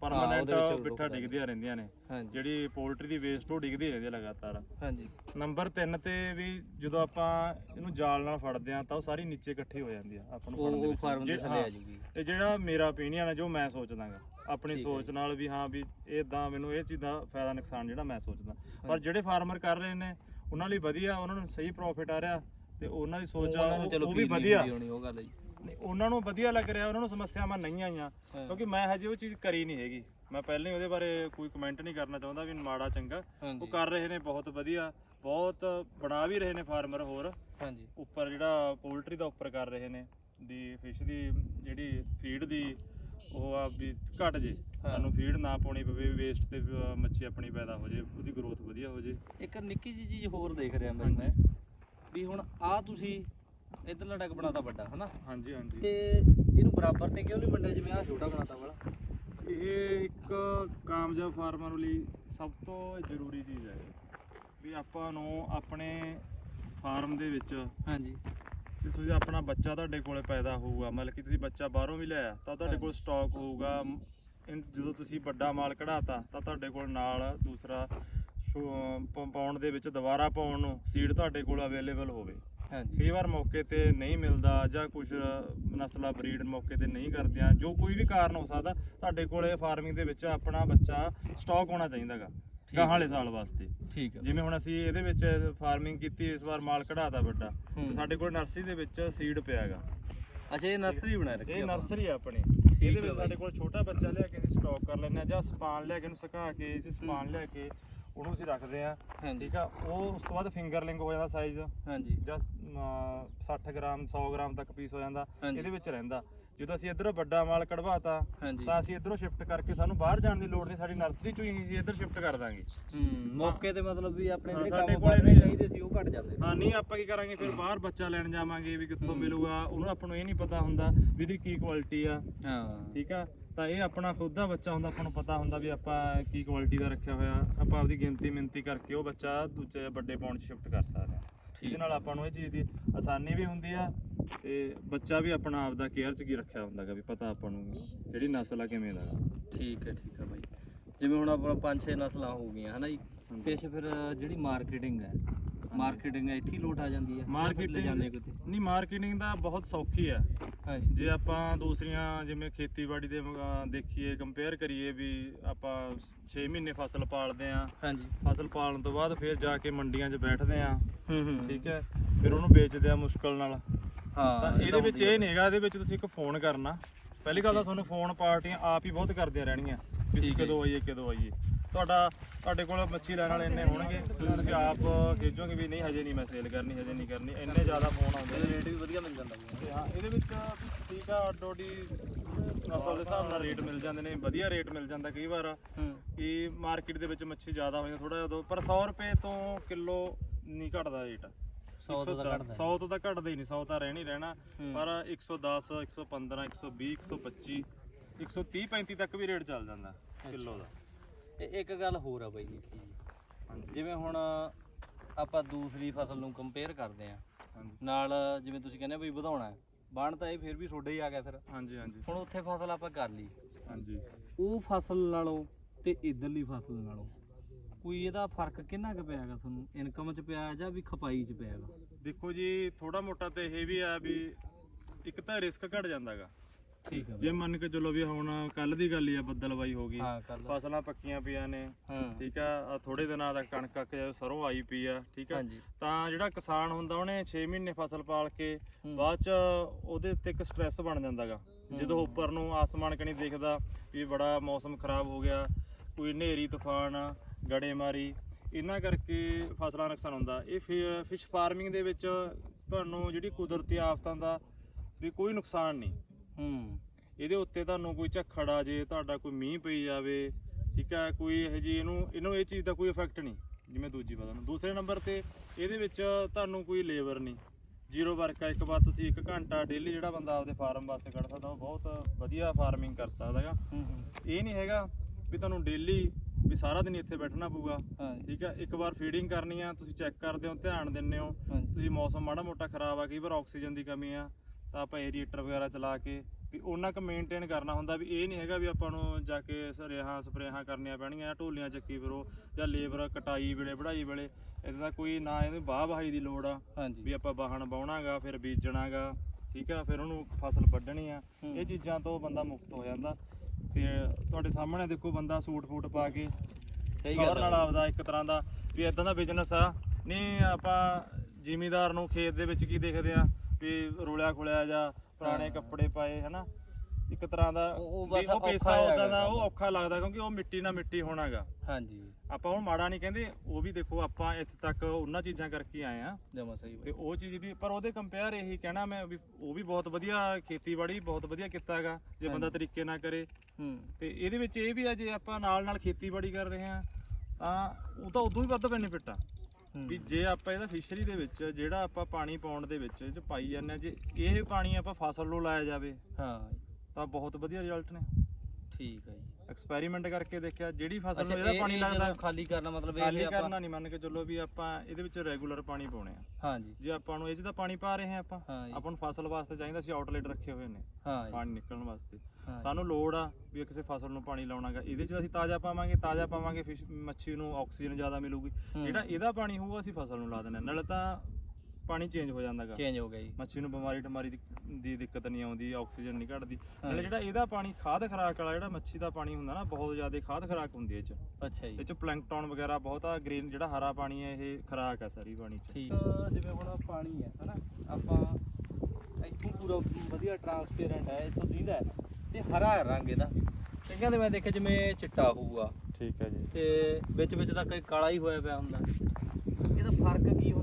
ਪਰਮਾਨੈਂਟ ਬਿੱਠਾ ਡਿੱਗਦੀਆਂ ਰਹਿੰਦੀਆਂ ਨੇ। ਜਿਹੜੀ ਪੋਲਟਰੀ ਦੀ ਵੇਸਟ ਉਹ ਡਿੱਗਦੀ ਰਹਿੰਦੀ ਹੈ ਲਗਾਤਾਰ। ਹਾਂਜੀ। ਨੰਬਰ 3 ਤੇ ਵੀ ਜਦੋਂ ਆਪਾਂ ਇਹਨੂੰ ਜਾਲ ਨਾਲ ਫੜਦੇ ਆ ਤਾਂ ਉਹ ਸਾਰੀ ਨੀਚੇ ਇਕੱਠੀ ਹੋ ਜਾਂਦੀ ਆ ਆਪਾਂ ਨੂੰ ਫੜਨ ਉਹ ਦੇ ਉਹ ਵਿੱਚ ਫਾਰਮ ਦੇ ਜੇ- ਥੱਲੇ ਆ ਹਾਂ, ਜੂਗੀ ਤੇ ਜਿਹੜਾ ਮੇਰਾ opinion ਹੈ ਜੋ ਮੈਂ ਸੋਚਦਾਗਾ ਆਪਣੀ ਸੋਚ ਨਾਲ ਵੀ ਹਾਂ ਵੀ ਇਦਾਂ ਮੈਨੂੰ ਇਹ ਚੀਜ਼ ਦਾ ਫਾਇਦਾ ਨੁਕਸਾਨ ਜਿਹੜਾ ਮੈਂ ਸੋਚਦਾ। ਪਰ। ਜਿਹੜੇ ਫਾਰਮਰ ਕਰ ਰਹੇ ਨੇ ਉਹਨਾਂ ਲਈ ਵਧੀਆ ਉਹਨਾਂ ਨੂੰ ਸਹੀ ਪ੍ਰੋਫਿਟ ਆ ਰਿਹਾ ਤੇ ਉਹਨਾਂ ਦੀ ਸੋਚ ਆ ਉਹ- ਵੀ ਵਧੀਆ। ਉਹ ਗੱਲ ਹੈ ਉਹਨਾਂ ਨੂੰ ਵਧੀਆ ਲੱਗ ਰਿਹਾ ਉਹਨਾਂ ਨੂੰ ਸਮੱਸਿਆਵਾਂ ਨਹੀਂ ਆਈਆਂ। ਕਿਉਂਕਿ ਮੈਂ ਹਜੇ ਉਹ ਚੀਜ਼ ਕਰੀ ਨਹੀਂ ਹੈਗੀ। ਮੈਂ ਪਹਿਲਾਂ ਹੀ ਉਹਦੇ ਬਾਰੇ ਕੋਈ ਕਮੈਂਟ ਨਹੀਂ ਕਰਨਾ ਚਾਹੁੰਦਾ ਵੀ ਮਾੜਾ ਚੰਗਾ। ਉਹ ਕਰ ਰਹੇ ਨੇ ਬਹੁਤ ਵਧੀਆ ਬਹੁਤ ਬਣਾ ਵੀ ਰਹੇ ਨੇ ਫਾਰਮਰ ਹੋਰ। ਹਾਂਜੀ। ਉੱਪਰ ਜਿਹੜਾ ਪੋਲਟਰੀ ਦਾ ਉੱਪਰ ਕਰ ਰਹੇ ਨੇ ਦੀ ਫਿਸ਼ ਦੀ ਜਿਹੜੀ ਫੀਡ ਦੀ ਉਹ ਆ ਵੀ ਘਟ ਜੇ। ਸਾਨੂੰ ਫੀਡ ਨਾ ਪਾਉਣੀ ਪਵੇ ਵੇਸਟ ਤੇ ਅਹ, ਮੱਛੀ ਆਪਣੀ ਪੈਦਾ ਹੋ ਜੇ ਉਹਦੀ ਗਰੋਥ ਵਧੀਆ ਹੋ ਜੇ। ਇੱਕ ਨਿੱਕੀ ਜਿਹੀ ਚੀਜ਼ ਹੋਰ ਦੇਖ ਰਿਹਾ। ਮੈਂ ਵੀ ਹੁਣ ਆ ਤੁਸੀਂ ਇਧਰਲਾ ਡੱਕ ਬਣਾਤਾ ਵੱਡਾ ਹਨਾ? ਹਾਂਜੀ ਹਾਂਜੀ। ਤੇ ਇਹਨੂੰ ਬਰਾਬਰ ਤੇ ਕਿਉਂ ਨਹੀਂ ਵੰਡਿਆ ਜਿਵੇਂ ਆ ਛੋਟਾ ਬਣਾਤਾ ਵਾਲਾ? ਇਹ ਇੱਕ ਕਾਮਯਾਬ ਫਾਰਮਰ ਲਈ ਸਭ ਤੋਂ ਜ਼ਰੂਰੀ ਚੀਜ਼ ਹੈ। ਵੀ ਆਪਾਂ ਨੂੰ ਆਪਣੇ ਫਾਰਮ ਦੇ ਵਿੱਚ ਹਾਂਜੀ। ਜੇ ਤੁਸੀਂ ਆਪਣਾ ਬੱਚਾ ਤੁਹਾਡੇ ਕੋਲੇ ਪੈਦਾ ਹੋਊਗਾ ਮਤਲਬ ਕਿ ਤੁਸੀਂ ਬੱਚਾ ਬਾਹਰੋਂ ਵੀ ਲਿਆ ਤਾਂ ਤੁਹਾਡੇ ਕੋਲ ਸਟਾਕ ਹੋਊਗਾ। ਇਨ- ਜਦੋਂ ਤੁਸੀਂ ਵੱਡਾ ਮਾਲ ਕਢਾਤਾ ਤਾਂ ਤੁਹਾਡੇ ਕੋਲ ਨਾਲ ਦੂਸਰਾ ਪਾਉਣ ਦੇ ਵਿੱਚ ਦੁਬਾਰਾ ਪਾਉਣ ਨੂੰ ਸੀਡ ਤੁਹਾਡੇ ਕੋਲ ਅਵੇਲੇਬਲ ਹੋਵੇ। ਹਾਂਜੀ। ਕਈ ਵਾਰ ਮੌਕੇ ਤੇ ਨਹੀਂ ਮਿਲਦਾ ਜਾਂ ਕੁਝ ਨਸਲਾਂ ਬਰੀਡ ਮੌਕੇ ਤੇ ਨਹੀਂ ਕਰਦਿਆਂ। ਜੋ ਕੋਈ ਵੀ ਕਾਰਨ ਹੋ ਸਕਦਾ ਤੁਹਾਡੇ ਕੋਲੇ ਫਾਰਮਿੰਗ ਦੇ ਵਿੱਚ ਆਪਣਾ ਬੱਚਾ ਸਟਾਕ ਹੋਣਾ ਚਾਹੀਦਾਗਾ ਗਾਹਾਂ। ਵਾਲੇ ਸਾਲ ਵਾਸਤੇ। ਠੀਕ ਹੈ। ਜਿਵੇਂ ਹੁਣ ਅਸੀਂ ਇਹਦੇ ਵਿੱਚ ਫਾਰਮਿੰਗ ਕੀਤੀ ਇਸ ਵਾਰ ਮਾਲ ਕਢਾਤਾ ਵੱਡਾ। ਤੇ ਸਾਡੇ ਕੋਲ ਨਰਸਰੀ ਦੇ ਵਿੱਚ ਸੀਡ ਪਿਆਗਾ ਅੱਛਾ ਇਹ ਨਰਸਰੀ ਬਣਾ ਰੱਖੀ ਇਹ। ਨਰਸਰੀ ਆ ਆਪਣੀ। ਇਹਦੇ ਵਿੱਚ। ਸਾਡੇ ਕੋਲ ਛੋਟਾ ਬੱਚਾ ਲਿਆ ਕੇ ਅਸੀਂ ਸਟਾਕ ਕਰ ਲੈਂਦੇ ਆ ਜਾਂ ਸਪਾਨ ਲਿਆ ਕੇ ਇਹਨੂੰ ਸੁਕਾ ਕੇ ਜੇ ਸਪਾਨ ਲਿਆ ਕੇ ਉਹਨੂੰ ਅਸੀਂ ਰੱਖਦੇ ਆ ਠੀਕ ਆ? ਉਹ ਉਸ ਤੋਂ ਬਾਅਦ ਫਿੰਗਰਲਿੰਗ ਹੋ ਜਾਂਦਾ ਸਾਈਜ਼ ਹਾਂਜੀ। ਜਾਂ ਅਮ, 60 ਗ੍ਰਾਮ 100 ਗ੍ਰਾਮ ਤੱਕ ਪੀਸ ਹੋ ਜਾਂਦਾ। ਇਹਦੇ ਵਿੱਚ ਰਹਿੰਦਾ। ਜਦੋਂ ਅਸੀਂ ਇਧਰੋਂ ਵੱਡਾ ਮਾਲ ਕਢਵਾਤਾ ਹਾਂਜੀ। ਤਾਂ ਅਸੀਂ ਇਧਰੋਂ ਸ਼ਿਫਟ ਕਰਕੇ ਸਾਨੂੰ ਬਾਹਰ ਜਾਣ ਦੀ ਲੋੜ ਨਹੀਂ ਸਾਡੀ ਨਰਸਰੀ ਚੋਂ ਹੀ ਅਸੀਂ ਇਧਰ ਸ਼ਿਫਟ ਕਰ ਦਾਂਗੇ। ਹੂੰ ਮੌਕੇ ਤੇ ਮਤਲਬ ਵੀ ਆਪਣੇ ਜਿਹੜੇ ਸਾਡੇ ਕੰਮ ਕੋਲੇ ਕਰਨੇ ਚਾਹੀਦੇ ਸੀ ਉਹ ਘਟ ਜਾਂਦੇ। ਹਾਂ ਨਹੀਂ ਆਪਾਂ ਕੀ ਕਰਾਂਗੇ ਫਿਰ ਬਾਹਰ ਬੱਚਾ ਲੈਣ ਜਾਵਾਂਗੇ ਵੀ ਕਿੱਥੋਂ। ਮਿਲੂਗਾ ਉਹਨੂੰ ਆਪਾਂ ਨੂੰ ਇਹ ਨਹੀਂ ਪਤਾ ਹੁੰਦਾ ਵੀ ਇਹਦੀ ਕੀ ਕੁਆਲਿਟੀ ਆ। ਹਾਂ। ਠੀਕ ਆ? ਤਾਂ ਇਹ ਆਪਣਾ ਖੁਦ ਦਾ ਬੱਚਾ ਹੁੰਦਾ ਆਪਾਂ ਨੂੰ ਪਤਾ ਹੁੰਦਾ ਵੀ ਆਪਾਂ ਕੀ ਕੁਆਲਿਟੀ ਦਾ ਰੱਖਿਆ ਹੋਇਆ ਆਪਾਂ ਆਪਦੀ ਗਿਣਤੀ ਮਿੰਤੀ ਕਰਕੇ ਉਹ ਬੱਚਾ ਦੂਜੇ ਵੱਡੇ ਪਾਉਣ 'ਚ ਸ਼ਿਫਟ ਕਰ ਸਕਦੇ ਹਾਂ। ਇਹਦੇ ਨਾਲ ਆਪਾਂ ਨੂੰ ਇਹ ਚੀਜ਼ ਦੀ ਆਸਾਨੀ ਵੀ ਹੁੰਦੀ ਆ ਤੇ ਬੱਚਾ ਵੀ ਆਪਣਾ ਆਪਦਾ ਕੇਅਰ 'ਚ ਕੀ ਰੱਖਿਆ ਹੁੰਦਾਗਾ ਵੀ ਪਤਾ ਆਪਾਂ ਨੂੰ ਜਿਹੜੀ ਨਸਲ ਆ ਕਿਵੇਂ ਦਾ। ਠੀਕ ਹੈ ਠੀਕ ਹੈ ਬਾਈ ਜਿਵੇਂ ਹੁਣ ਆਪਣਾ ਪੰਜ ਛੇ ਨਸਲਾਂ ਹੋ ਗਈਆਂ ਹਨਾ ਜੀ। ਪਿੱਛੇ ਫਿਰ ਜਿਹੜੀ ਮਾਰਕੀਟਿੰਗ ਹੈ ਮਾਰਕੀਟਿੰਗ ਇੱਥੇ ਹੀ ਲੋਟ ਆ ਜਾਂਦੀ ਹੈ। ਫਿਰ ਲੈ ਮਾਰਕੀਟਿੰਗ ਜਾਂਦੇ ਕਿਤੇ। ਨਹੀਂ ਮਾਰਕੀਟਿੰਗ ਦਾ ਬਹੁਤ ਸੌਖੀ ਹਾਂਜੀ ਜੇ। ਆਪਾਂ ਦੂਸਰੀਆਂ ਜਿਵੇਂ ਖੇਤੀਬਾੜੀ ਦੇ ਦੇਖੀਏ ਕੰਪੇਅਰ ਕਰੀਏ ਵੀ ਆਪਾਂ 6 ਮਹੀਨੇ ਫਸਲ ਪਾਲਦੇ ਆ ਹਾਂਜੀ ਫਸਲ ਪਾਲਣ ਤੋਂ ਬਾਅਦ ਫਿਰ ਜਾ ਕੇ ਮੰਡੀਆਂ 'ਚ ਬੈਠਦੇ ਆ ਹੂੰ ਹੂੰ। ਠੀਕ ਹੈ? ਫਿਰ ਉਹਨੂੰ ਵੇਚਦੇ ਆ ਮੁਸ਼ਕਲ ਨਾਲ। ਹਾਂ ਤਾਂ ਇਹਦੇ ਵਿੱਚ ਇਹ ਨਹੀਂ ਹੈਗਾ ਇਹਦੇ ਵਿੱਚ ਤੁਸੀਂ ਇੱਕ ਫੋਨ ਕਰਨਾ। ਪਹਿਲੀ ਗੱਲ ਤਾਂ ਤੁਹਾਨੂੰ ਫੋਨ ਪਾਰਟੀਆਂ ਆਪ ਹੀ ਬਹੁਤ ਕਰਦੀਆਂ ਰਹਿਣਗੀਆਂ। ਵੀ ਠੀਕ ਹੈ ਕਦੋਂ ਆਈਏ ਕਦੋਂ ਆਈਏ। ਤੁਹਾਡਾ ਤੁਹਾਡੇ ਕੋਲ ਮੱਛੀ ਲੈਣ ਵਾਲੇ ਇੰਨੇ ਹੋਣਗੇ। ਤੁਸੀਂ ਆਪ ਖੇਜੋਗੇ ਵੀ ਨਹੀਂ ਹਜੇ ਨਹੀਂ ਮੈਂ ਸੇਲ ਕਰਨੀ ਹਜੇ ਨਹੀਂ ਕਰਨੀ। ਇੰਨੇ ਜ਼ਿਆਦਾ ਫੋਨ ਆਉਂਦੇ ਨੇ। ਰੇਟ ਵੀ ਵਧੀਆ ਮਿਲ ਜਾਂਦਾ ਤੇ ਹਾਂ ਇਹਦੇ ਵਿੱਚ ਠੀਕ ਆ ਅੱਡੋਡੀ ਨਸਲ ਦੇ ਹਿਸਾਬ ਨਾਲ ਰੇਟ ਮਿਲ ਜਾਂਦੇ ਨੇ। ਵਧੀਆ ਰੇਟ ਮਿਲ ਜਾਂਦਾ ਕਈ ਵਾਰ। ਕਿ ਮਾਰਕੀਟ ਦੇ ਵਿੱਚ ਮੱਛੀ ਜ਼ਿਆਦਾ ਹੋ ਜਾਂਦੀ ਥੋੜਾ ਜਿਹਾ ਪਰ 100 ਰੁਪਏ ਤੋਂ ਕਿਲੋ ਨਹੀਂ ਘਟਦਾ ਰੇਟ। 100 ਤੋਂ ਤਾਂ ਘਟਦਾ। 100 ਤੋਂ ਤਾਂ ਘਟਦਾ ਹੀ ਨਹੀਂ 100 ਤਾਂ ਰਹਿਣਾ ਹੂੰ। ਪਰ 110 115 120 125 130 35 ਤੱਕ ਵੀ ਰੇਟ ਚੱਲ ਜਾਂਦਾ ਕਿਲੋ ਦਾ। ਤੇ ਇੱਕ ਗੱਲ ਹੋਰ ਆ ਬਾਈ ਜੀ। ਜਿਵੇਂ ਹੁਣ ਆਪਾਂ ਦੂਸਰੀ ਫਸਲ ਨੂੰ ਕੰਪੇਅਰ ਕਰਦੇ ਆ ਨਾਲ ਜਿਵੇਂ ਤੁਸੀਂ ਕਹਿੰਦੇ ਵੀ ਵਧਾਉਣਾ ਹੈ ਬਾਣ ਤਾਂ ਇਹ ਫਿਰ ਵੀ ਛੋਡੇ ਹੀ ਆ ਗਿਆ ਫਿਰ। ਹਾਂਜੀ ਹਾਂਜੀ। ਹੁਣ ਉੱਥੇ ਫਸਲ ਆਪਾਂ ਕਰ ਲਈ। ਹਾਂਜੀ। ਉਹ ਫਸਲ ਨਾਲੋਂ ਤੇ ਇਧਰਲੀ ਫਸਲ ਨਾਲੋਂ ਕੋਈ ਇਹਦਾ ਫ਼ਰਕ ਕਿੰਨਾ ਕੁ ਪਿਆਗਾ ਤੁਹਾਨੂੰ? ਇਨਕਮ ਚ ਪਿਆ ਜਾਂ ਵੀ ਖਪਾਈ ਚ ਪਿਆਗਾ? ਦੇਖੋ ਜੀ ਥੋੜਾ ਮੋਟਾ ਤੇ ਇਹ ਵੀ ਆ ਵੀ ਇੱਕ ਤਾਂ ਰਿਸਕ ਘਟ ਜਾਂਦਾਗਾ। ਠੀਕ ਹੈ ਜੇ ਮੰਨ ਕੇ ਚਲੋ ਵੀ ਹੁਣ ਕੱਲ ਦੀ ਗੱਲ ਹੀ ਆ ਬੱਦਲਵਾਈ ਹੋ ਗਈ। ਹਾਂ ਫਸਲਾਂ ਪੱਕੀਆਂ ਪਈਆਂ ਨੇ। ਠੀਕ ਆ ਆਹ ਥੋੜੇ ਦਿਨਾਂ ਤੱਕ ਕਣਕ ਅੱਕ ਜਾ ਸਰੋਂ ਆਈ ਪਈ ਆ ਠੀਕ ਆ। ਤਾਂ ਜਿਹੜਾ ਕਿਸਾਨ ਹੁੰਦਾ ਉਹਨੇ 6 ਮਹੀਨੇ ਫਸਲ ਪਾਲ ਕੇ। ਬਾਅਦ ਚ ਉਹਦੇ ਉੱਤੇ ਇੱਕ ਸਟ੍ਰੈਸ ਬਣ ਜਾਂਦਾਗਾ ਜਦੋਂ ਉੱਪਰ ਨੂੰ ਆਸਮਾਨ ਕਣੀ ਦੇਖਦਾ ਵੀ ਬੜਾ ਮੌਸਮ ਖਰਾਬ ਹੋ ਗਿਆ ਕੋਈ ਹਨੇਰੀ ਤੂਫਾਨ ਗੜੇਮਾਰੀ ਇਹਨਾਂ ਕਰਕੇ ਫਸਲਾਂ ਦਾ ਨੁਕਸਾਨ ਹੁੰਦਾ। ਇਹ ਫਿਸ਼ ਫਾਰਮਿੰਗ ਦੇ ਵਿੱਚ ਤੁਹਾਨੂੰ ਜਿਹੜੀ ਕੁਦਰਤੀ ਆਫਤਾਂ ਦਾ ਵੀ ਕੋਈ ਨੁਕਸਾਨ ਨਹੀਂ। ਹੂੰ। ਇਹਦੇ ਉੱਤੇ ਤੁਹਾਨੂੰ ਕੋਈ ਝੱਖੜ ਆ ਜੇ ਤੁਹਾਡਾ ਕੋਈ ਮੀਂਹ ਪਈ ਜਾਵੇ ਠੀਕ ਹੈ ਕੋਈ ਇਹ ਜੀ ਇਹਨੂੰ ਇਹਨੂੰ ਇਹ ਚੀਜ਼ ਦਾ ਕੋਈ ਇਫੈਕਟ ਨਹੀਂ ਜਿਵੇਂ ਦੂਜੀ ਪਤਾ ਨੂੰ ਦੂਸਰੇ ਨੰਬਰ ਤੇ ਇਹਦੇ ਵਿੱਚ ਤੁਹਾਨੂੰ ਕੋਈ ਲੇਬਰ ਨਹੀਂ। ਜ਼ੀਰੋ ਵਰਕ ਆ ਇੱਕ ਵਾਰ ਤੁਸੀਂ 1 ਘੰਟਾ ਡੇਲੀ ਜਿਹੜਾ ਬੰਦਾ ਆਪਦੇ ਫਾਰਮ ਵਾਸਤੇ ਕੱਢ ਸਕਦਾ ਉਹ ਬਹੁਤ ਵਧੀਆ ਫਾਰਮਿੰਗ ਕਰ ਸਕਦਾ ਹੈਗਾ। ਹੂੰ ਹੂੰ। ਇਹ ਨਹੀਂ ਹੈਗਾ ਵੀ ਤੁਹਾਨੂੰ ਡੇਲੀ ਵੀ ਸਾਰਾ ਦਿਨ ਇੱਥੇ ਬੈਠਣਾ ਪਊਗਾ ਠੀਕ ਹੈ ਇੱਕ ਵਾਰ ਫੀਡਿੰਗ ਕਰਨੀ ਆ ਤੁਸੀਂ ਚੈੱਕ ਕਰਦੇ ਹੋ ਧਿਆਨ ਦਿੰਦੇ ਹੋ ਤੁਸੀਂ ਮੌਸਮ ਮਾੜਾ ਮੋਟਾ ਖਰਾਬ ਆ ਕਈ ਵਾਰ ਆਕਸੀਜਨ ਦੀ ਕਮੀ ਆ ਤਾਂ ਆਪਾਂ ਏਰੀਏਟਰ ਵਗੈਰਾ ਚਲਾ ਕੇ ਵੀ ਉਹਨਾਂ ਕੁ ਮੇਨਟੇਨ ਕਰਨਾ ਹੁੰਦਾ ਵੀ ਇਹ ਨਹੀਂ ਹੈਗਾ ਵੀ ਆਪਾਂ ਨੂੰ ਜਾ ਕੇ ਸਰੇਹਾਂ ਸਪਰੇਹਾਂ ਕਰਨੀਆਂ ਪੈਣਗੀਆਂ ਜਾਂ ਢੋਲੀਆਂ ਚੱਕੀ ਫਿਰੋ ਜਾਂ ਲੇਬਰ ਕਟਾਈ ਵੇਲੇ ਵਢਾਈ ਵੇਲੇ ਇਦਾਂ ਦਾ ਕੋਈ ਨਾ ਇਹਨੂੰ ਬਾਹ ਵਹਾਈ ਦੀ ਲੋੜ ਆ ਹਾਂਜੀ। ਵੀ ਆਪਾਂ ਬਾਹਣ ਬਾਉਣਾਗਾ ਫਿਰ ਬੀਜਣਾਗਾ ਠੀਕ ਆ ਫਿਰ ਉਹਨੂੰ ਫਸਲ ਵੱਢਣੀ ਆ। ਇਹ ਚੀਜ਼ਾਂ ਤੋਂ ਬੰਦਾ ਮੁਕਤ ਹੋ ਜਾਂਦਾ। ਤੇ ਤੁਹਾਡੇ ਸਾਹਮਣੇ ਦੇਖੋ ਬੰਦਾ ਸੂਟ ਫੂਟ ਪਾ ਕੇ ਸਹੀ ਗੱਲ ਨਾਲ ਆਪਦਾ ਇੱਕ ਤਰ੍ਹਾਂ ਦਾ ਵੀ ਇਦਾਂ ਦਾ ਬਿਜ਼ਨਸ ਆ। ਨਹੀਂ ਆਪਾਂ ਜ਼ਿਮੀਦਾਰ ਨੂੰ ਖੇਤ ਦੇ ਵਿੱਚ ਕੀ ਦੇਖਦੇ ਆ? ਵੀ ਰੋਲਿਆ ਖੁਲਿਆ ਜਾਂ ਪੁਰਾਣੇ। ਕੱਪੜੇ ਪਾਏ ਹਨਾ? ਇੱਕ ਤਰ੍ਹਾਂ ਦਾ ਉਹ- ਬਸ ਉਹ ਪੈਸਾ ਉਦਾਂ ਦਾ ਉਹ ਔਖਾ ਲੱਗਦਾ ਕਿਉਂਕਿ ਉਹ ਮਿੱਟੀ ਨਾਲ ਮਿੱਟੀ ਹੋਣਾਗਾ। ਹਾਂਜੀ। ਆਪਾਂ ਹੁਣ ਮਾੜਾ ਨਹੀਂ ਕਹਿੰਦੇ ਉਹ ਵੀ ਦੇਖੋ ਆਪਾਂ ਇੱਥੇ ਤੱਕ ਉਹਨਾਂ ਚੀਜ਼ਾਂ ਕਰਕੇ ਆਏ ਆ ਜਮਾ ਸਹੀ ਤੇ ਉਹ ਚੀਜ਼ ਵੀ ਪਰ ਉਹਦੇ ਕੰਪੇਅਰ ਇਹੀ ਕਹਿਣਾ ਮੈਂ ਵੀ ਉਹ ਵੀ ਬਹੁਤ ਵਧੀਆ ਖੇਤੀਬਾੜੀ ਬਹੁਤ ਵਧੀਆ ਕੀਤਾ ਹੈਗਾ ਜੇ ਬੰਦਾ। ਤਰੀਕੇ ਨਾਲ ਕਰੇ। ਹੂੰ। ਤੇ ਇਹਦੇ ਵਿੱਚ ਇਹ ਵੀ ਆ ਜੇ ਆਪਾਂ ਨਾਲ ਨਾਲ ਖੇਤੀਬਾੜੀ ਕਰ ਰਹੇ ਆ ਤਾਂ ਉਹ ਤਾਂ ਉਦੋਂ ਵੀ ਵੱਧ ਬੈਨੀਫਿਟ ਆ। ਵੀ ਜੇ ਆਪਾਂ ਇਹਦਾ ਫਿਸ਼ਰੀ ਦੇ ਵਿੱਚ ਜਿਹੜਾ ਆਪਾਂ ਪਾਣੀ ਪਾਉਣ ਦੇ ਵਿੱਚ ਇਹ ਚ ਪਾਈ ਜਾਂਦੇ ਆ ਜੇ ਇਹ ਪਾਣੀ ਆਪਾਂ ਫਸਲ ਨੂੰ ਲਾਇਆ ਜਾਵੇ ਹਾਂ। ਤਾਂ ਬਹੁਤ ਵਧੀਆ ਰਿਜ਼ਲਟ ਨੇ। ਠੀਕ ਹੈ ਜੀ। ਐਕਸਪੈਰੀਮੈਂਟ ਕਰਕੇ ਦੇਖਿਆ ਜਿਹੜੀ ਫਸਲ ਨੂੰ ਇਹਦਾ ਇਹ- ਪਾਣੀ ਲੱਗਦਾ ਖਾਲੀ ਕਰਨਾ ਮਤਲਬ ਇਹ ਖਾਲੀ ਕਰਨਾ ਨਹੀਂ ਮੰਨ ਕੇ ਚੱਲੋ ਵੀ ਆਪਾਂ ਇਹਦੇ ਵਿੱਚ ਰੈਗੂਲਰ ਪਾਣੀ ਪਾਉਣੇ ਆ ਹਾਂਜੀ ਜੇ ਆਪਾਂ ਨੂੰ ਇਹ ਤਾਂ ਪਾਣੀ ਪਾ ਰਹੇ ਆ ਆਪਾਂ। ਆਪਾਂ ਨੂੰ ਫਸਲ ਵਾਸਤੇ ਚਾਹੀਦਾ ਸੀ ਆਊਟਲੈਟ ਰੱਖੇ ਹੋਏ ਨੇ ਪਾਣੀ ਨਿਕਲਣ ਵਾਸਤੇ। ਸਾਨੂੰ ਲੋੜ ਆ ਵੀ ਕਿਸੇ ਫਸਲ ਨੂੰ ਪਾਣੀ ਲਾਉਣਾਗਾ ਇਹਦੇ 'ਚ ਅਸੀਂ ਤਾਜ਼ਾ ਪਾਵਾਂਗੇ ਤਾਜ਼ਾ ਪਾਵਾਂਗੇ ਫਿਸ਼ ਮੱਛੀ ਨੂੰ ਆਕਸੀਜਨ ਜ਼ਿਆਦਾ ਮਿਲੂਗੀ। ਜਿਹੜਾ ਇਹਦਾ ਪਾਣੀ ਹੋਊਗਾ ਅਸੀਂ ਫਸਲ ਨੂੰ ਲਾ ਦਿੰਦੇ ਹਾਂ। ਨਾਲੇ ਤਾਂ ਪਾਣੀ ਚੇਂਜ ਹੋ ਜਾਂਦਾਗਾ। ਚੇਂਜ ਹੋ ਗਿਆ ਜੀ। ਮੱਛੀ ਨੂੰ ਬਿਮਾਰੀ ਟਮਾਰੀ ਦੀ ਦੀ ਦਿੱਕਤ ਨਹੀਂ ਆਉਂਦੀ ਆਕਸੀਜਨ ਨਹੀਂ ਘਟਦੀ। ਹਾਂ ਨਾਲੇ। ਜਿਹੜਾ ਇਹਦਾ ਪਾਣੀ ਖਾਦ ਖਰਾਕ ਵਾਲਾ ਜਿਹੜਾ ਮੱਛੀ ਦਾ ਪਾਣੀ ਹੁੰਦਾ ਨਾ ਬਹੁਤ ਜ਼ਿਆਦਾ ਖਾਦ ਖਰਾਕ ਹੁੰਦੀ ਹੈ ਇਹ 'ਚ। ਅੱਛਾ ਜੀ। ਇਹ 'ਚ ਪਲੈਂਕਟਨ ਵਗੈਰਾ ਬਹੁਤ ਆ ਗ੍ਰੀਨ ਜਿਹੜਾ ਹਰਾ ਪਾਣੀ ਹੈ ਇਹ ਖਰਾਕ ਆ ਸਾਰੀ ਪਾਣੀ 'ਚ। ਠੀਕ। ਜਿਵੇਂ ਹੁਣ ਪਾਣੀ ਹੈ ਹਨਾ ਆਪਾਂ ਇੱਥੋਂ ਪੂਰਾ ਵਧੀਆ ਟਰਾਂਸਪੇਰੈਂਟ ਹੈ ਇੱਥੋਂ ਦਿਖਦਾ ਹੈ ਤੇ ਹਰਾ ਹੈ ਰੰਗ ਇਹਦਾ। ਕਈਆਂ ਦੇ ਮੈਂ ਦੇਖਿਆ ਜਿਵੇਂ ਚਿੱਟਾ ਹੋਊਗਾ। ਠੀਕ ਹੈ ਜੀ। ਤੇ ਵਿੱਚ ਵਿੱਚ ਤਾਂ ਕਈ ਕਾਲਾ ਹੀ ਹੋਇਆ ਪਿਆ ਹੁੰਦਾ। ਇਹਦਾ ਫ਼ਰਕ ਕੀ ਹੁੰਦਾ?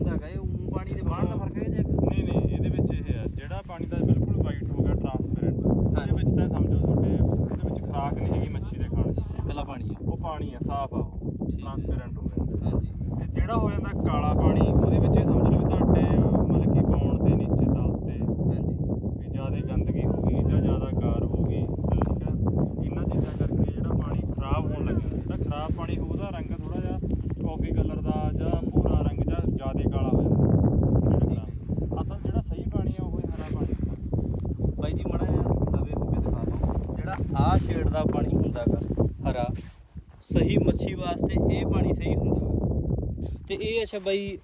ਪਾਣੀ ਦੇ ਬਾਹਰ ਦਾ ਫ਼ਰਕ ਹੈ ਜਾਂ ਨਹੀਂ ਨਹੀਂ ਇਹਦੇ ਵਿੱਚ ਇਹ ਆ ਜਿਹੜਾ ਪਾਣੀ ਦਾ ਬਿਲਕੁਲ ਵਾਈਟ ਹੋ ਗਿਆ ਟਰਾਂਸਪੇਰੈਂਟ ਇਹਦੇ। ਵਿੱਚ ਤਾਂ ਸਮਝੋ ਤੁਹਾਡੇ ਇਹਦੇ ਵਿੱਚ ਖਰਾਕ ਨਹੀਂ ਹੈਗੀ ਮੱਛੀ ਦੇ ਖਾਣ ਦੀ। ਇਕੱਲਾ ਪਾਣੀ ਹੈ। ਉਹ ਪਾਣੀ ਆ ਸਾਫ਼ ਆ ਉਹ ਹੈ। ਟਰਾਂਸਪੇਰੈਂਟ ਹੋ ਗਿਆ ਹਾਂਜੀ। ਤੇ ਜਿਹੜਾ ਹੋ ਜਾਂਦਾ ਕਾਲਾ ਪਾਣੀ ਉਹਦੇ ਵਿੱਚ ਇਹ ਸਮਝ ਲਓ ਵੀ ਤੁਹਾਡੇ ਮਤਲਬ ਕਿ ਪਾਉਣ ਦੇ ਨੀਚੇ ਤਲ ਤੇ ਹਾਂਜੀ ਵੀ ਜ਼ਿਆਦਾ ਗੰਦਗੀ ਹੋ ਗਈ ਜਾਂ ਜ਼ਿਆਦਾ ਗਾਰ ਹੋ ਗਈ ਠੀਕ ਹੈ ਇਹਨਾਂ ਚੀਜ਼ਾਂ ਕਰਕੇ ਜਿਹੜਾ ਪਾਣੀ ਖਰਾਬ ਹੋਣ ਲੱਗ ਜਾਂਦਾ ਜਿਹੜਾ ਖਰਾਬ ਪਾਣੀ ਹੋਊ ਉਹਦਾ ਰੰਗ ਥੋੜਾ ਜਿਹਾ ਕਾਫੀ ਕਲਰ ਦਾ ਜਾਂ ਭੂਰਾ ਰੰਗ ਜਾਂ ਜ਼ਿਆਦਾ ਕਾਲਾ ਹੋ ਜਾਂਦਾ ਜਿਹੜਾ ਖਰਾਬ। ਅਸਲ ਜਿਹੜਾ ਸਹੀ ਪਾਣੀ ਆ ਉਹ ਹਰਾ ਪਾਣੀ ਹੁੰਦਾ। ਬਾਈ ਜੀ ਮੜਾ ਲਵੇ ਹੋ ਕੇ ਦਿਖਾ ਦਿਓ ਜਿਹੜਾ ਆਹ ਸ਼ੇਡ ਦਾ ਪਾਣੀ ਹੁੰਦਾਗਾ ਹਰਾ ਸਹੀ ਮੱਛੀ ਵਾਸਤੇ ਇਹ ਪਾਣੀ ਸਹੀ ਹੁੰਦਾ ਗਾ। ਤੇ ਇਹ ਅੱਛਾ ਬਾਈ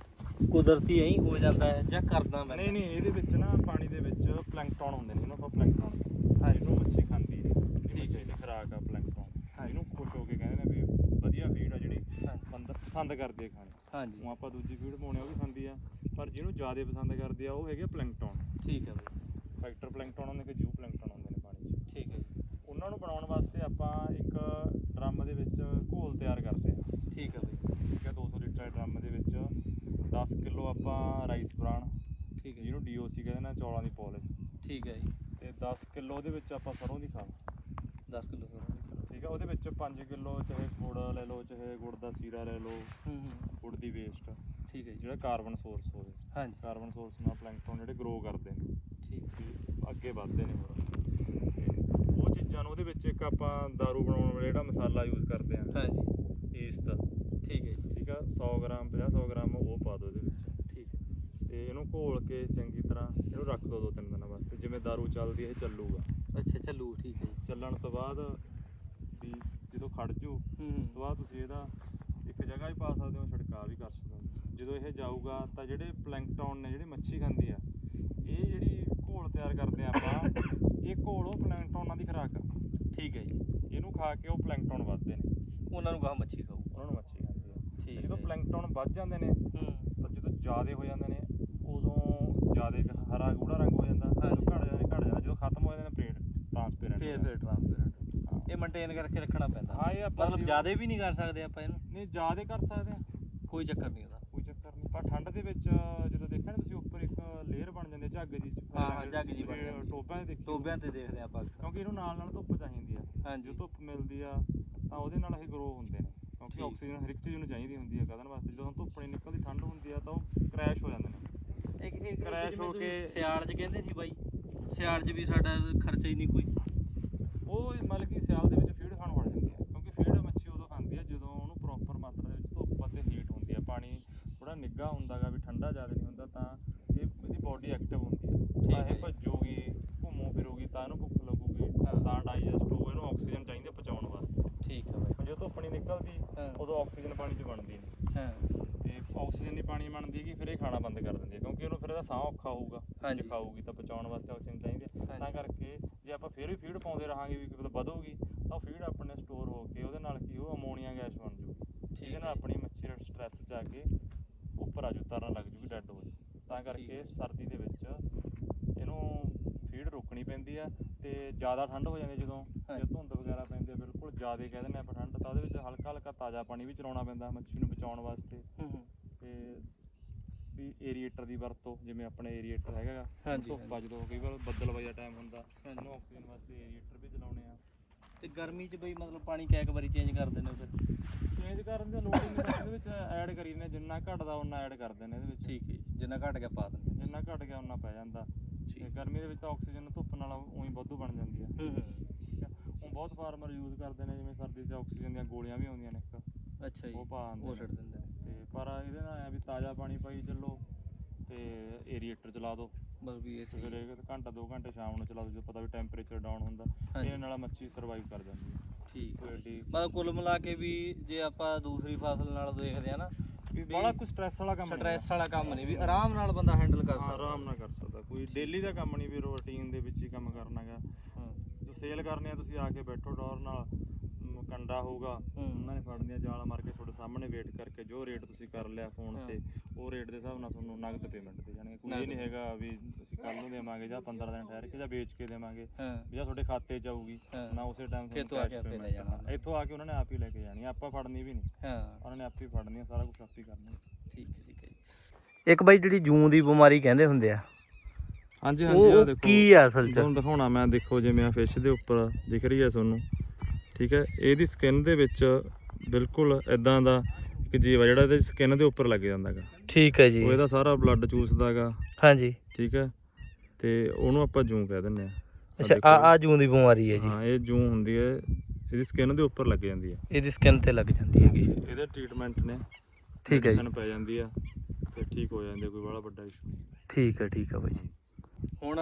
ਕੁਦਰਤੀ ਐਂ ਹੋ ਜਾਂਦਾ ਹੈ ਜਾਂ ਕਰਦਾ ਮੈਂ ਨਹੀਂ ਨਹੀਂ ਇਹਦੇ ਵਿੱਚ ਨਾ ਪਾਣੀ ਦੇ ਵਿੱਚ ਪਲੈਂਕਟਨ ਹੁੰਦੇ ਨੇ ਇਹਨੂੰ ਆਪਾਂ ਪਲੈਂਕਟਨ ਹਾਂਜੀ। ਜਿਹਨੂੰ ਮੱਛੀ ਖਾਂਦੀ ਹੈ ਠੀਕ ਹੈ ਜੀ ਖਰਾਕ ਆ ਪਲੈਂਕਟਨ। ਇਹਨੂੰ ਖੁਸ਼ ਹੋ ਕੇ ਕਹਿੰਦੇ ਨੇ ਵੀ ਵਧੀਆ ਫੀਡ ਆ ਜਿਹੜੀ। ਬੰਦਾ ਪਸੰਦ ਕਰਦੇ ਖਾਣੀ ਹਾਂਜੀ ਉਹ ਆਪਾਂ ਦੂਜੀ ਫੀਡ ਪਾਉਣੇ ਉਹ ਵੀ ਖਾਂਦੀ ਆ ਪਰ ਜਿਹਨੂੰ ਜ਼ਿਆਦਾ ਪਸੰਦ ਕਰਦੇ ਆ ਉਹ ਹੈਗੇ ਪਲੈਂਕਟਨ ਠੀਕ ਹੈ ਬਾਈ ਫੈਕਟਰ ਪਲੈਂਕਟਨ ਹੁੰਦੇ ਕਿ ਜੂ ਪਲੈਂਕਟਨ ਹੁੰਦੇ ਨੇ ਪਾਣੀ 'ਚ ਠੀਕ ਹੈ ਜੀ ਉਹਨਾਂ ਨੂੰ ਬਣਾਉਣ ਵਾਸਤੇ ਆਪਾਂ ਇੱਕ ਡਰਮ ਦੇ ਵਿੱਚ ਘੋਲ ਤਿਆਰ ਕਰਦੇ ਆ ਠੀਕ ਹੈ ਬਾਈ। ਠੀਕ ਹੈ 200 ਲੀਟਰ ਡਰਮ ਦੇ ਵਿੱਚ 10 ਕਿਲੋ ਆਪਾਂ ਰਾਈਸ ਬਰਾਨ ਠੀਕ ਹੈ ਜਿਹਨੂੰ ਡੀਓਸੀ ਕਹਿੰਦੇ ਨੇ ਚੌਲਾਂ ਦੀ ਪੋਲਿਸ਼ ਠੀਕ ਹੈ ਜੀ। ਤੇ 10 ਕਿਲੋ ਉਹਦੇ ਵਿੱਚ ਆਪਾਂ ਸਰੋਂ ਦੀ ਖਾਦ। 10 ਕਿਲੋ ਸਰ ਠੀਕ ਹੈ ਉਹਦੇ ਵਿੱਚ 5 ਕਿਲੋ ਚਾਹੇ ਗੁੜ ਲੈ ਲਓ ਚਾਹੇ ਗੁੜ ਦਾ ਸੀਰਾ ਲੈ ਲਓ ਹੂੰ ਹੂੰ। ਗੁੜ ਦੀ ਵੇਸਟ ਠੀਕ ਹੈ ਜੀ। ਜਿਹੜਾ ਕਾਰਬਨ ਸੋਰਸ ਹੋਵੇ। ਹਾਂਜੀ। ਕਾਰਬਨ ਸੋਰਸ ਨਾਲ ਪਲੈਂਕਟਨ ਜਿਹੜੇ ਗਰੋ ਕਰਦੇ ਨੇ। ਠੀਕ। ਵੀ ਅੱਗੇ ਵੱਧਦੇ ਨੇ ਹੋਰ। ਤੇ ਚੀਜ਼ਾਂ ਨੂੰ ਉਹਦੇ ਵਿੱਚ ਇੱਕ ਆਪਾਂ दारू ਬਣਾਉਣ ਵੇਲੇ ਜਿਹੜਾ ਮਸਾਲਾ ਯੂਜ਼ ਕਰਦੇ ਆ ਹਾਂਜੀ ਈਸਟ ਠੀਕ ਹੈ ਜੀ ਠੀਕ ਆ 100 ਗ੍ਰਾਮ 50 100 ਗ੍ਰਾਮ ਉਹ ਪਾ ਦਿਓ ਇਹਦੇ ਵਿੱਚ ਠੀਕ ਹੈ ਤੇ ਇਹਨੂੰ ਘੋਲ ਕੇ ਚੰਗੀ ਤਰ੍ਹਾਂ ਇਹਨੂੰ ਰੱਖ ਦਿਓ ਦੋ ਤਿੰਨ ਦਿਨਾਂ ਵਾਸਤੇ ਜਿਵੇਂ दारू ਚੱਲਦੀ ਹੈ ਇਹ ਚੱਲੂਗਾ ਅੱਛਾ ਚੱਲੂ ਠੀਕ ਹੈ ਜੀ ਚੱਲਣ ਤੋਂ ਬਾਅਦ ਵੀ ਜਦੋਂ ਖੜ ਜੂ ਉਸ ਹੂੰ ਤੋਂ ਬਾਅਦ ਤੁਸੀਂ ਇਹਦਾ ਇੱਕ ਜਗ੍ਹਾ ਹੀ ਪਾ ਸਕਦੇ ਹੋ ਛਿੜਕਾਅ ਵੀ ਕਰ ਸਕਦੇ ਹੋ ਜਦੋਂ ਇਹ ਜਾਊਗਾ ਤਾਂ ਜਿਹੜੇ ਪਲੈਂਕਟਨ ਨੇ ਜਿਹੜੀ ਮੱਛੀ ਖਾਂਦੀ ਆ ਇਹ ਜਿਹੜੀ ਘੋਲ ਤਿਆਰ ਕਰਦੇ ਆ ਆਪਾਂ। ਇਹ ਘੋਲ ਉਹ ਪਲੈਂਕਟਨਾਂ ਦੀ ਖੁਰਾਕ ਆ। ਠੀਕ ਹੈ ਜੀ। ਇਹਨੂੰ ਖਾ ਕੇ ਉਹ ਪਲੈਂਕਟਨ ਵੱਧਦੇ ਨੇ। ਉਹਨਾਂ ਨੂੰ ਕਹਾ ਮੱਛੀ ਖਾਊ। ਉਹਨਾਂ ਨੂੰ ਮੱਛੀ ਖਾਂਦੀ ਆ। ਠੀਕ ਜਦੋਂ। ਪਲੈਂਕਟਨ ਵੱਧ ਜਾਂਦੇ ਨੇ ਹੂੰ। ਤਾਂ ਜਦੋਂ ਜ਼ਿਆਦੇ ਹੋ ਜਾਂਦੇ ਨੇ ਉਦੋਂ ਜ਼ਿਆਦੇ ਹਰਾ ਗੂੜਾ ਰੰਗ ਹੋ ਜਾਂਦਾ। ਜਦੋਂ। ਘਟ ਜਾਂਦੇ ਘਟ ਜਾਂਦਾ ਜਦੋਂ ਖਤਮ ਹੋ ਜਾਂਦੇ ਨੇ ਪਲੇਟ ਟ੍ਰਾਂਸਪੇਰੈਂਟ ਫੇਰ ਫੇਰ ਟ੍ਰਾਂਸਪੇਰੈਂਟ ਇਹ ਮੇਨਟੇਨ ਕਰਕੇ ਰੱਖਣਾ ਪੈਂਦਾ। ਹਾਂ ਇਹ ਆਪਾਂ ਮਤਲਬ ਜ਼ਿਆਦਾ ਵੀ ਨਹੀਂ ਕਰ ਸਕਦੇ ਆਪਾਂ ਇਹਨੂੰ। ਨਹੀਂ ਜ਼ਿਆਦੇ ਕਰ ਸਕਦੇ ਆ ਕੋਈ ਚੱਕਰ ਨਹੀਂ ਉਹਦਾ। ਕੋਈ ਚੱਕਰ ਨਹੀਂ। ਪਰ ਠੰਡ ਦੇ ਵਿੱਚ ਜਦੋਂ ਦੇਖਿਆ ਨਾ ਤੁਸੀਂ ਉੱਪਰ ਇੱਕ ਹੈ ਝੱਗ ਜੀ ਹਾਂ, ਹਾਂ, ਝੱਗ ਜਿਹੀ ਬਣ ਜਾਂਦੀ ਹੈ। ਟੋਬਾਂ ਦੇ ਦੇਖੀ ਟੋਬਿਆਂ ਤੇ ਦੇਖਦੇ ਆਪਾਂ ਅਕਸਰ ਕਿਉਂਕਿ ਇਹਨੂੰ ਨਾਲ ਨਾਲ ਧੁੱਪ ਚਾਹੀਦੀ ਆ। ਹਾਂਜੀ। ਜੋ ਧੁੱਪ ਮਿਲਦੀ ਆ ਤਾਂ ਉਹਦੇ ਨਾਲ ਇਹ ਗਰੋ ਹੁੰਦੇ ਨੇ। ਕਿਉਂਕਿ ਠੀਕ। ਆਕਸੀਜਨ ਹਰ ਇੱਕ ਚੀਜ਼ ਨੂੰ ਚਾਹੀਦੀ ਹੁੰਦੀ ਹੈ ਕਦਨ ਵਾਸਤੇ। ਜਦੋਂ ਧੁੱਪ ਨਹੀਂ ਨਿਕਲਦੀ ਠੰਡ ਹੁੰਦੀ ਆ ਤਾਂ ਉਹ ਕ੍ਰੈਸ਼ ਹੋ ਜਾਂਦੇ ਨੇ। ਇੱਕ ਇੱਕ Crash ਜਿਵੇਂ ਹੋ ਤੁਸੀਂ ਕੇ- ਸਿਆਲ 'ਚ ਕਹਿੰਦੇ ਸੀ ਬਾਈ ਸਿਆਲ 'ਚ ਵੀ ਸਾਡਾ ਖਰਚਾ ਹੀ ਨਹੀਂ ਕੋਈ ਉਹ ਮਤਲਬ ਕਿ ਸਿਆਲ ਦੇ ਵਿੱਚ ਫੀਡ ਖਾਣ ਵੜ ਜਾਂਦੀ ਹੈ ਕਿਉਂਕਿ ਫੀਡ ਮੱਛੀ ਉਦੋਂ ਖਾਂਦੀ ਹੈ ਜਦੋਂ ਉਹਨੂੰ ਪ੍ਰੋਪਰ ਮਾਤਰਾ ਦੇ ਵਿੱਚ ਧੁੱਪ ਅਤੇ ਹੀਟ ਹੁੰਦੀ ਹੈ ਪਾਣੀ ਥੋੜਾ ਨਿੱਘਾ ਹੁੰਦਾਗਾ ਵੀ ਠੰਡਾ ਜ਼ਿਆਦਾ ਨਹੀਂ ਹੁੰਦਾ ਤਾਂ ਇਹ ਇਹਦੀ ਬਾਡੀ ਐਕਟਿਵ ਹੁੰਦੀ ਹੈ ਤਾਂ ਹੈ। ਇਹ ਭੱਜੂਗੀ ਘੁੰਮੂ ਫਿਰੂਗੀ ਤਾਂ ਇਹਨੂੰ ਭੁੱਖ ਲੱਗੂਗੀ ਤਾਂ ਡਾਈਜੈਸਟ ਹੋਊ ਇਹਨੂੰ ਆਕਸੀਜਨ ਚਾਹੀਦੀ ਹੈ ਪਚਾਉਣ ਵਾਸਤੇ ਠੀਕ ਹੈ ਬਾਈ ਹੁਣ ਜਦੋਂ ਧੁੱਪ ਨਹੀਂ ਨਿਕਲਦੀ ਹਾਂ। ਉਦੋਂ ਆਕਸੀਜਨ ਪਾਣੀ 'ਚ ਬਣਦੀ ਨਹੀਂ ਹਾਂ ਤੇ ਆਕਸੀਜਨ ਨਹੀਂ ਪਾਣੀ ਬਣਦੀ ਕਿ ਫਿਰ ਇਹ ਖਾਣਾ ਬੰਦ ਕਰ ਦਿੰਦੀ ਹੈ ਕਿਉਂਕਿ ਉਹਨੂੰ ਫਿਰ ਇਹਦਾ ਸਾਹ ਔਖਾ ਹੋਊਗਾ ਹਾਂਜੀ। ਜੇ ਖਾਊਗੀ ਤਾਂ ਪਚਾਉਣ ਵਾਸਤੇ ਆਕਸੀਜਨ ਚਾਹੀਦੀ ਹੈ ਤਾਂ ਹਾਂਜੀ। ਕਰਕੇ ਜੇ ਆਪਾਂ ਫਿਰ ਵੀ ਫੀਡ ਪਾਉਂਦੇ ਰਹਾਂਗੇ ਵੀ ਕਿਤੇ ਵਧੂਗੀ ਤਾਂ ਫੀਡ ਆਪਣੇ ਸਟੋਰ ਹੋ ਕੇ ਉਹਦੇ ਨਾਲ ਕੀ ਉਹ ਅਮੋਨੀਆ ਗੈਸ ਬਣ ਜੂਗੀ ਠੀਕ ਹੈ ਨਾ ਆਪਣੀ ਮੱਛੀ ਆ ਕੇ ਉੱਪਰ ਆ ਜੂ ਤਰਨ ਲੱਗ ਜੂਗੀ ਡੈੱਡ ਹੋ ਜੂ ਤਾਂ ਕਰਕੇ ਸਰਦੀ ਦੇ ਵਿੱਚ ਇਹਨੂੰ ਫੀਡ ਰੋਕਣੀ ਪੈਂਦੀ ਆ ਤੇ ਜ਼ਿਆਦਾ ਠੰਡ ਹੋ ਜਾਂਦੀ ਜਦੋਂ। ਜੇ ਧੁੰਦ ਵਗੈਰਾ ਪੈਂਦੀ ਆ ਬਿਲਕੁਲ ਜ਼ਿਆਦਾ ਕਹਿ ਦਿੰਦੇ ਆਪਾਂ ਠੰਡ ਤਾਂ ਉਹਦੇ ਵਿੱਚ ਹਲਕਾ ਹਲਕਾ ਤਾਜ਼ਾ ਪਾਣੀ ਵੀ ਚਲਾਉਣਾ ਪੈਂਦਾ ਮੱਛੀ ਨੂੰ ਬਚਾਉਣ ਵਾਸਤੇ। ਹੂੰ ਹੂੰ। ਤੇ ਵੀ ਏਰੀਏਟਰ ਦੀ ਵਰਤੋਂ ਜਿਵੇਂ ਆਪਣੇ ਏਰੀਏਟਰ ਹੈਗਾ ਧੁੱਪ ਆ ਜਦੋਂ ਕਈ ਵਾਰ ਬੱਦਲ ਵਜਾ ਟਾਈਮ ਹੁੰਦਾ ਇਹਨੂੰ ਆਕਸੀਜਨ ਵਾਸਤੇ ਏਰੀਏਟਰ ਵੀ ਚਲਾਉਣੇ ਆ। ਤੇ ਗਰਮੀ 'ਚ ਬਈ ਮਤਲਬ ਪਾਣੀ ਕਿਆ ਇੱਕ ਵਾਰੀ ਚੇਂਜ ਕਰ ਦਿੰਦੇ ਹੋ ਫਿਰ। ਚੇਂਜ ਕਰਨ ਦੀ ਲੋੜ ਹੀ ਨਹੀਂ ਇਹਦੇ ਵਿੱਚ ਐਡ ਕਰੀ ਨੇ ਜਿੰਨਾ ਘਟਦਾ ਉਹਨਾਂ ਐਡ ਕਰ ਦਿੰਦੇ ਇਹਦੇ ਵਿੱਚ। ਠੀਕ ਹੈ ਜੀ। ਜਿੰਨਾ ਘਟ ਗਿਆ ਪਾ ਦਿੰਦੇ ਜਿੰਨਾ ਘਟ ਗਿਆ ਉਹਨਾਂ ਪੈ ਜਾਂਦਾ। ਤੇ ਗਰਮੀ ਦੇ ਵਿੱਚ ਤਾਂ ਆਕਸੀਜਨ ਧੁੱਪ ਨਾਲ ਉਹੀ ਵਾਧੂ ਬਣ ਜਾਂਦੀ ਆ। ਹੂੰ ਹੂੰ। ਠੀਕ ਆ। ਹੁਣ ਬਹੁਤ ਫਾਰਮਰ ਯੂਜ਼ ਕਰਦੇ ਨੇ ਜਿਵੇਂ ਸਰਦੀ 'ਚ ਆਕਸੀਜਨ ਦੀਆਂ ਗੋਲੀਆਂ ਵੀ ਆਉਂਦੀਆਂ ਨੇ ਇੱਕ। ਅੱਛਾ ਜੀ ਉਹ ਪਾ ਦਿੰਦੇ ਉਹ ਨੇ। ਛੱਡ ਦਿੰਦੇ ਨੇ। ਤੇ ਪਰ ਇਹਦੇ ਨਾਲ ਆ ਵੀ ਤਾਜ਼ਾ ਪਾਣੀ ਪਾਈ ਚੱਲੋ ਤੇ ਏਰੀਏਟਰ ਚਲਾ ਦਿਓ ਬਸ ਵੀ ਇਹ ਸਵੇਰੇ ਇੱਕ ਘੰਟਾ ਦੋ ਘੰਟੇ ਸ਼ਾਮ ਨੂੰ ਚਲਾ ਜਦੋਂ ਪਤਾ ਵੀ ਟੈਂਪਰੇਚਰ ਡਾਊਨ ਹੁੰਦਾ ਹਾਂਜੀ। ਇਹਦੇ ਨਾਲ ਮੱਛੀ ਸਰਵਾਈਵ ਕਰ ਜਾਂਦੀ ਹੈ। ਠੀਕ ਕੋਈ ਏਡੀ ਮਤਲਬ ਕੁੱਲ ਮਿਲਾ ਕੇ ਵੀ ਜੇ ਆਪਾਂ ਦੂਸਰੀ ਫਸਲ ਨਾਲ ਦੇਖਦੇ ਆ ਨਾ ਵੀ ਬੜਾ ਕੁਝ ਸਟ੍ਰੈਸ ਵਾਲਾ ਕੰਮ ਨਹੀਂ ਸਟ੍ਰੈਸ ਵਾਲਾ ਕੰਮ ਨਹੀਂ ਵੀ ਆਰਾਮ ਨਾਲ ਬੰਦਾ ਹੈਂਡਲ ਕਰ ਹਾਂ, ਸਕਦਾ। ਆਰਾਮ ਨਾਲ ਕਰ ਸਕਦਾ ਕੋਈ ਡੇਲੀ ਦਾ ਕੰਮ ਨਹੀਂ ਵੀ ਰੂਟੀਨ ਦੇ ਵਿੱਚ ਹੀ ਕੰਮ ਕਰਨਾਗਾ ਹਾਂ। ਜੋ ਸੇਲ ਕਰਨੀ ਆ ਤੁਸੀਂ ਆ ਕੇ ਬੈਠੋ ਡੋਰ ਨਾਲ ਕੰਡਾ ਹੋਊਗਾ ਹੂੰ। ਉਹਨਾਂ ਨੇ ਫੜਨੀਆਂ ਜਾਲ ਮਾਰ ਕੇ ਤੁਹਾਡੇ ਸਾਹਮਣੇ ਵੇਟ ਕਰਕੇ ਜੋ ਰੇਟ ਤੁਸੀਂ ਕਰ ਲਿਆ ਫੋਨ। ਤੇ ਉਹ ਰੇਟ ਦੇ ਹਿਸਾਬ ਨਾਲ ਤੁਹਾਨੂੰ ਨਗਦ ਪੇਮੈਂਟ ਦੇ ਜਾਣਗੇ ਕੋਈ ਇਹ। ਨਹੀਂ ਹੈਗਾ ਵੀ ਅਸੀਂ ਕੱਲ ਨੂੰ ਦੇਵਾਂਗੇ ਜਾਂ 15 ਦਿਨ ਠਹਿਰ ਕੇ ਜਾਂ ਵੇਚ ਕੇ ਦੇਵਾਂਗੇ ਜਾਂ ਤੁਹਾਡੇ ਖਾਤੇ 'ਚ ਆਊਗੀ। ਨਾ ਉਸੇ ਟਾਈਮ ਖੇਤੋਂ ਆ ਕੇ ਆਪੇ ਲੈ ਜਾਣਾ। ਇੱਥੋਂ ਆ ਕੇ ਉਹਨਾਂ ਨੇ ਆਪ ਹੀ ਲੈ ਕੇ ਜਾਣੀ ਆ, ਆਪਾਂ ਫੜਨੀ ਵੀ ਨਹੀਂ ਹਾਂ ਉਹਨਾਂ ਨੇ ਆਪ ਹੀ ਫੜਨੀ ਆ, ਸਾਰਾ ਕੁਝ ਆਪ ਹੀ ਕਰਨਾ ਠੀਕ ਹੈ ਠੀਕ ਹੈ ਜੀ ਇੱਕ ਬਾਈ ਜਿਹੜੀ ਜੂੰ ਦੀ ਬਿਮਾਰੀ ਕਹਿੰਦੇ ਹੁੰਦੇ ਆ ਹਾਂਜੀ ਉਹ ਕੀ ਆ ਅਸਲ ਚ ਤੁਹਾਨੂੰ ਦਿਖਾਉਣਾ ਮੈਂ ਦੇਖੋ ਜਿਵੇਂ ਆ ਫਿਸ਼ ਦੇ ਉੱਪਰ ਦਿਖ ਰਹੀ ਹੈ ਤੁਹਾਨੂੰ ਠੀਕ ਹੈ? ਇਹਦੀ ਸਕਿਨ ਦੇ ਵਿੱਚ ਬਿਲਕੁਲ ਇਦਾਂ ਦਾ ਇੱਕ ਜੀਵ ਆ ਜਿਹੜਾ ਇਹਦੇ ਸਕਿਨ ਦੇ ਉੱਪਰ ਲੱਗ ਜਾਂਦਾਗਾ ਠੀਕ ਹੈ ਜੀ। ਉਹ ਇਹਦਾ ਸਾਰਾ ਬਲੱਡ ਚੂਸਦਾਗਾ ਹਾਂਜੀ। ਠੀਕ ਹੈ? ਤੇ ਉਹਨੂੰ ਆਪਾਂ ਜੂੰ ਕਹਿ ਦਿੰਦੇ ਆ। ਅੱਛਾ ਆ ਆ ਜੂੰ ਦੀ ਬਿਮਾਰੀ ਹੈ ਜੀ। ਹਾਂ ਇਹ ਜੂੰ ਹੁੰਦੀ ਹੈ ਇਹਦੀ ਸਕਿਨ ਦੇ ਉੱਪਰ ਲੱਗ ਜਾਂਦੀ ਹੈ। ਇਹਦੀ ਸਕਿਨ ਤੇ ਲੱਗ ਜਾਂਦੀ ਹੈਗੀ। ਇਹਦੇ ਟ੍ਰੀਟਮੈਂਟ ਨੇ ਠੀਕ ਹੈ ਜੀ। ਪੈ ਜਾਂਦੀ ਆ ਤੇ ਠੀਕ ਹੋ ਜਾਂਦੇ ਕੋਈ ਬੜਾ ਵੱਡਾ ਇਸ਼ੂ ਠੀਕ ਹੈ ਠੀਕ ਹੈ ਬਾਈ ਜੀ। ਹੁਣ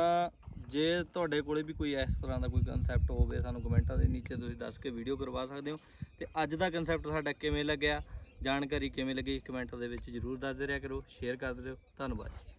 ਜੇ ਤੁਹਾਡੇ ਕੋਲੇ ਵੀ ਕੋਈ ਇਸ ਤਰ੍ਹਾਂ ਦਾ ਕੋਈ ਕਨਸੈਪਟ ਹੋਵੇ, ਸਾਨੂੰ ਕਮੈਂਟਾਂ ਦੇ ਨੀਚੇ ਤੁਸੀਂ ਦੱਸ ਕੇ ਵੀਡੀਓ ਕਰਵਾ ਸਕਦੇ ਹੋ। ਤੇ ਅੱਜ ਦਾ ਕਨਸੈਪਟ ਸਾਡਾ ਕਿਵੇਂ ਲੱਗਿਆ? ਜਾਣਕਾਰੀ ਕਿਵੇਂ ਲੱਗੀ? ਕਮੈਂਟ ਦੇ ਵਿੱਚ ਜਰੂਰ ਦੱਸਦੇ ਰਿਹਾ ਕਰੋ ਸ਼ੇਅਰ ਕਰਦੇ ਰਹੋ ਧੰਨਵਾਦ ਜੀ।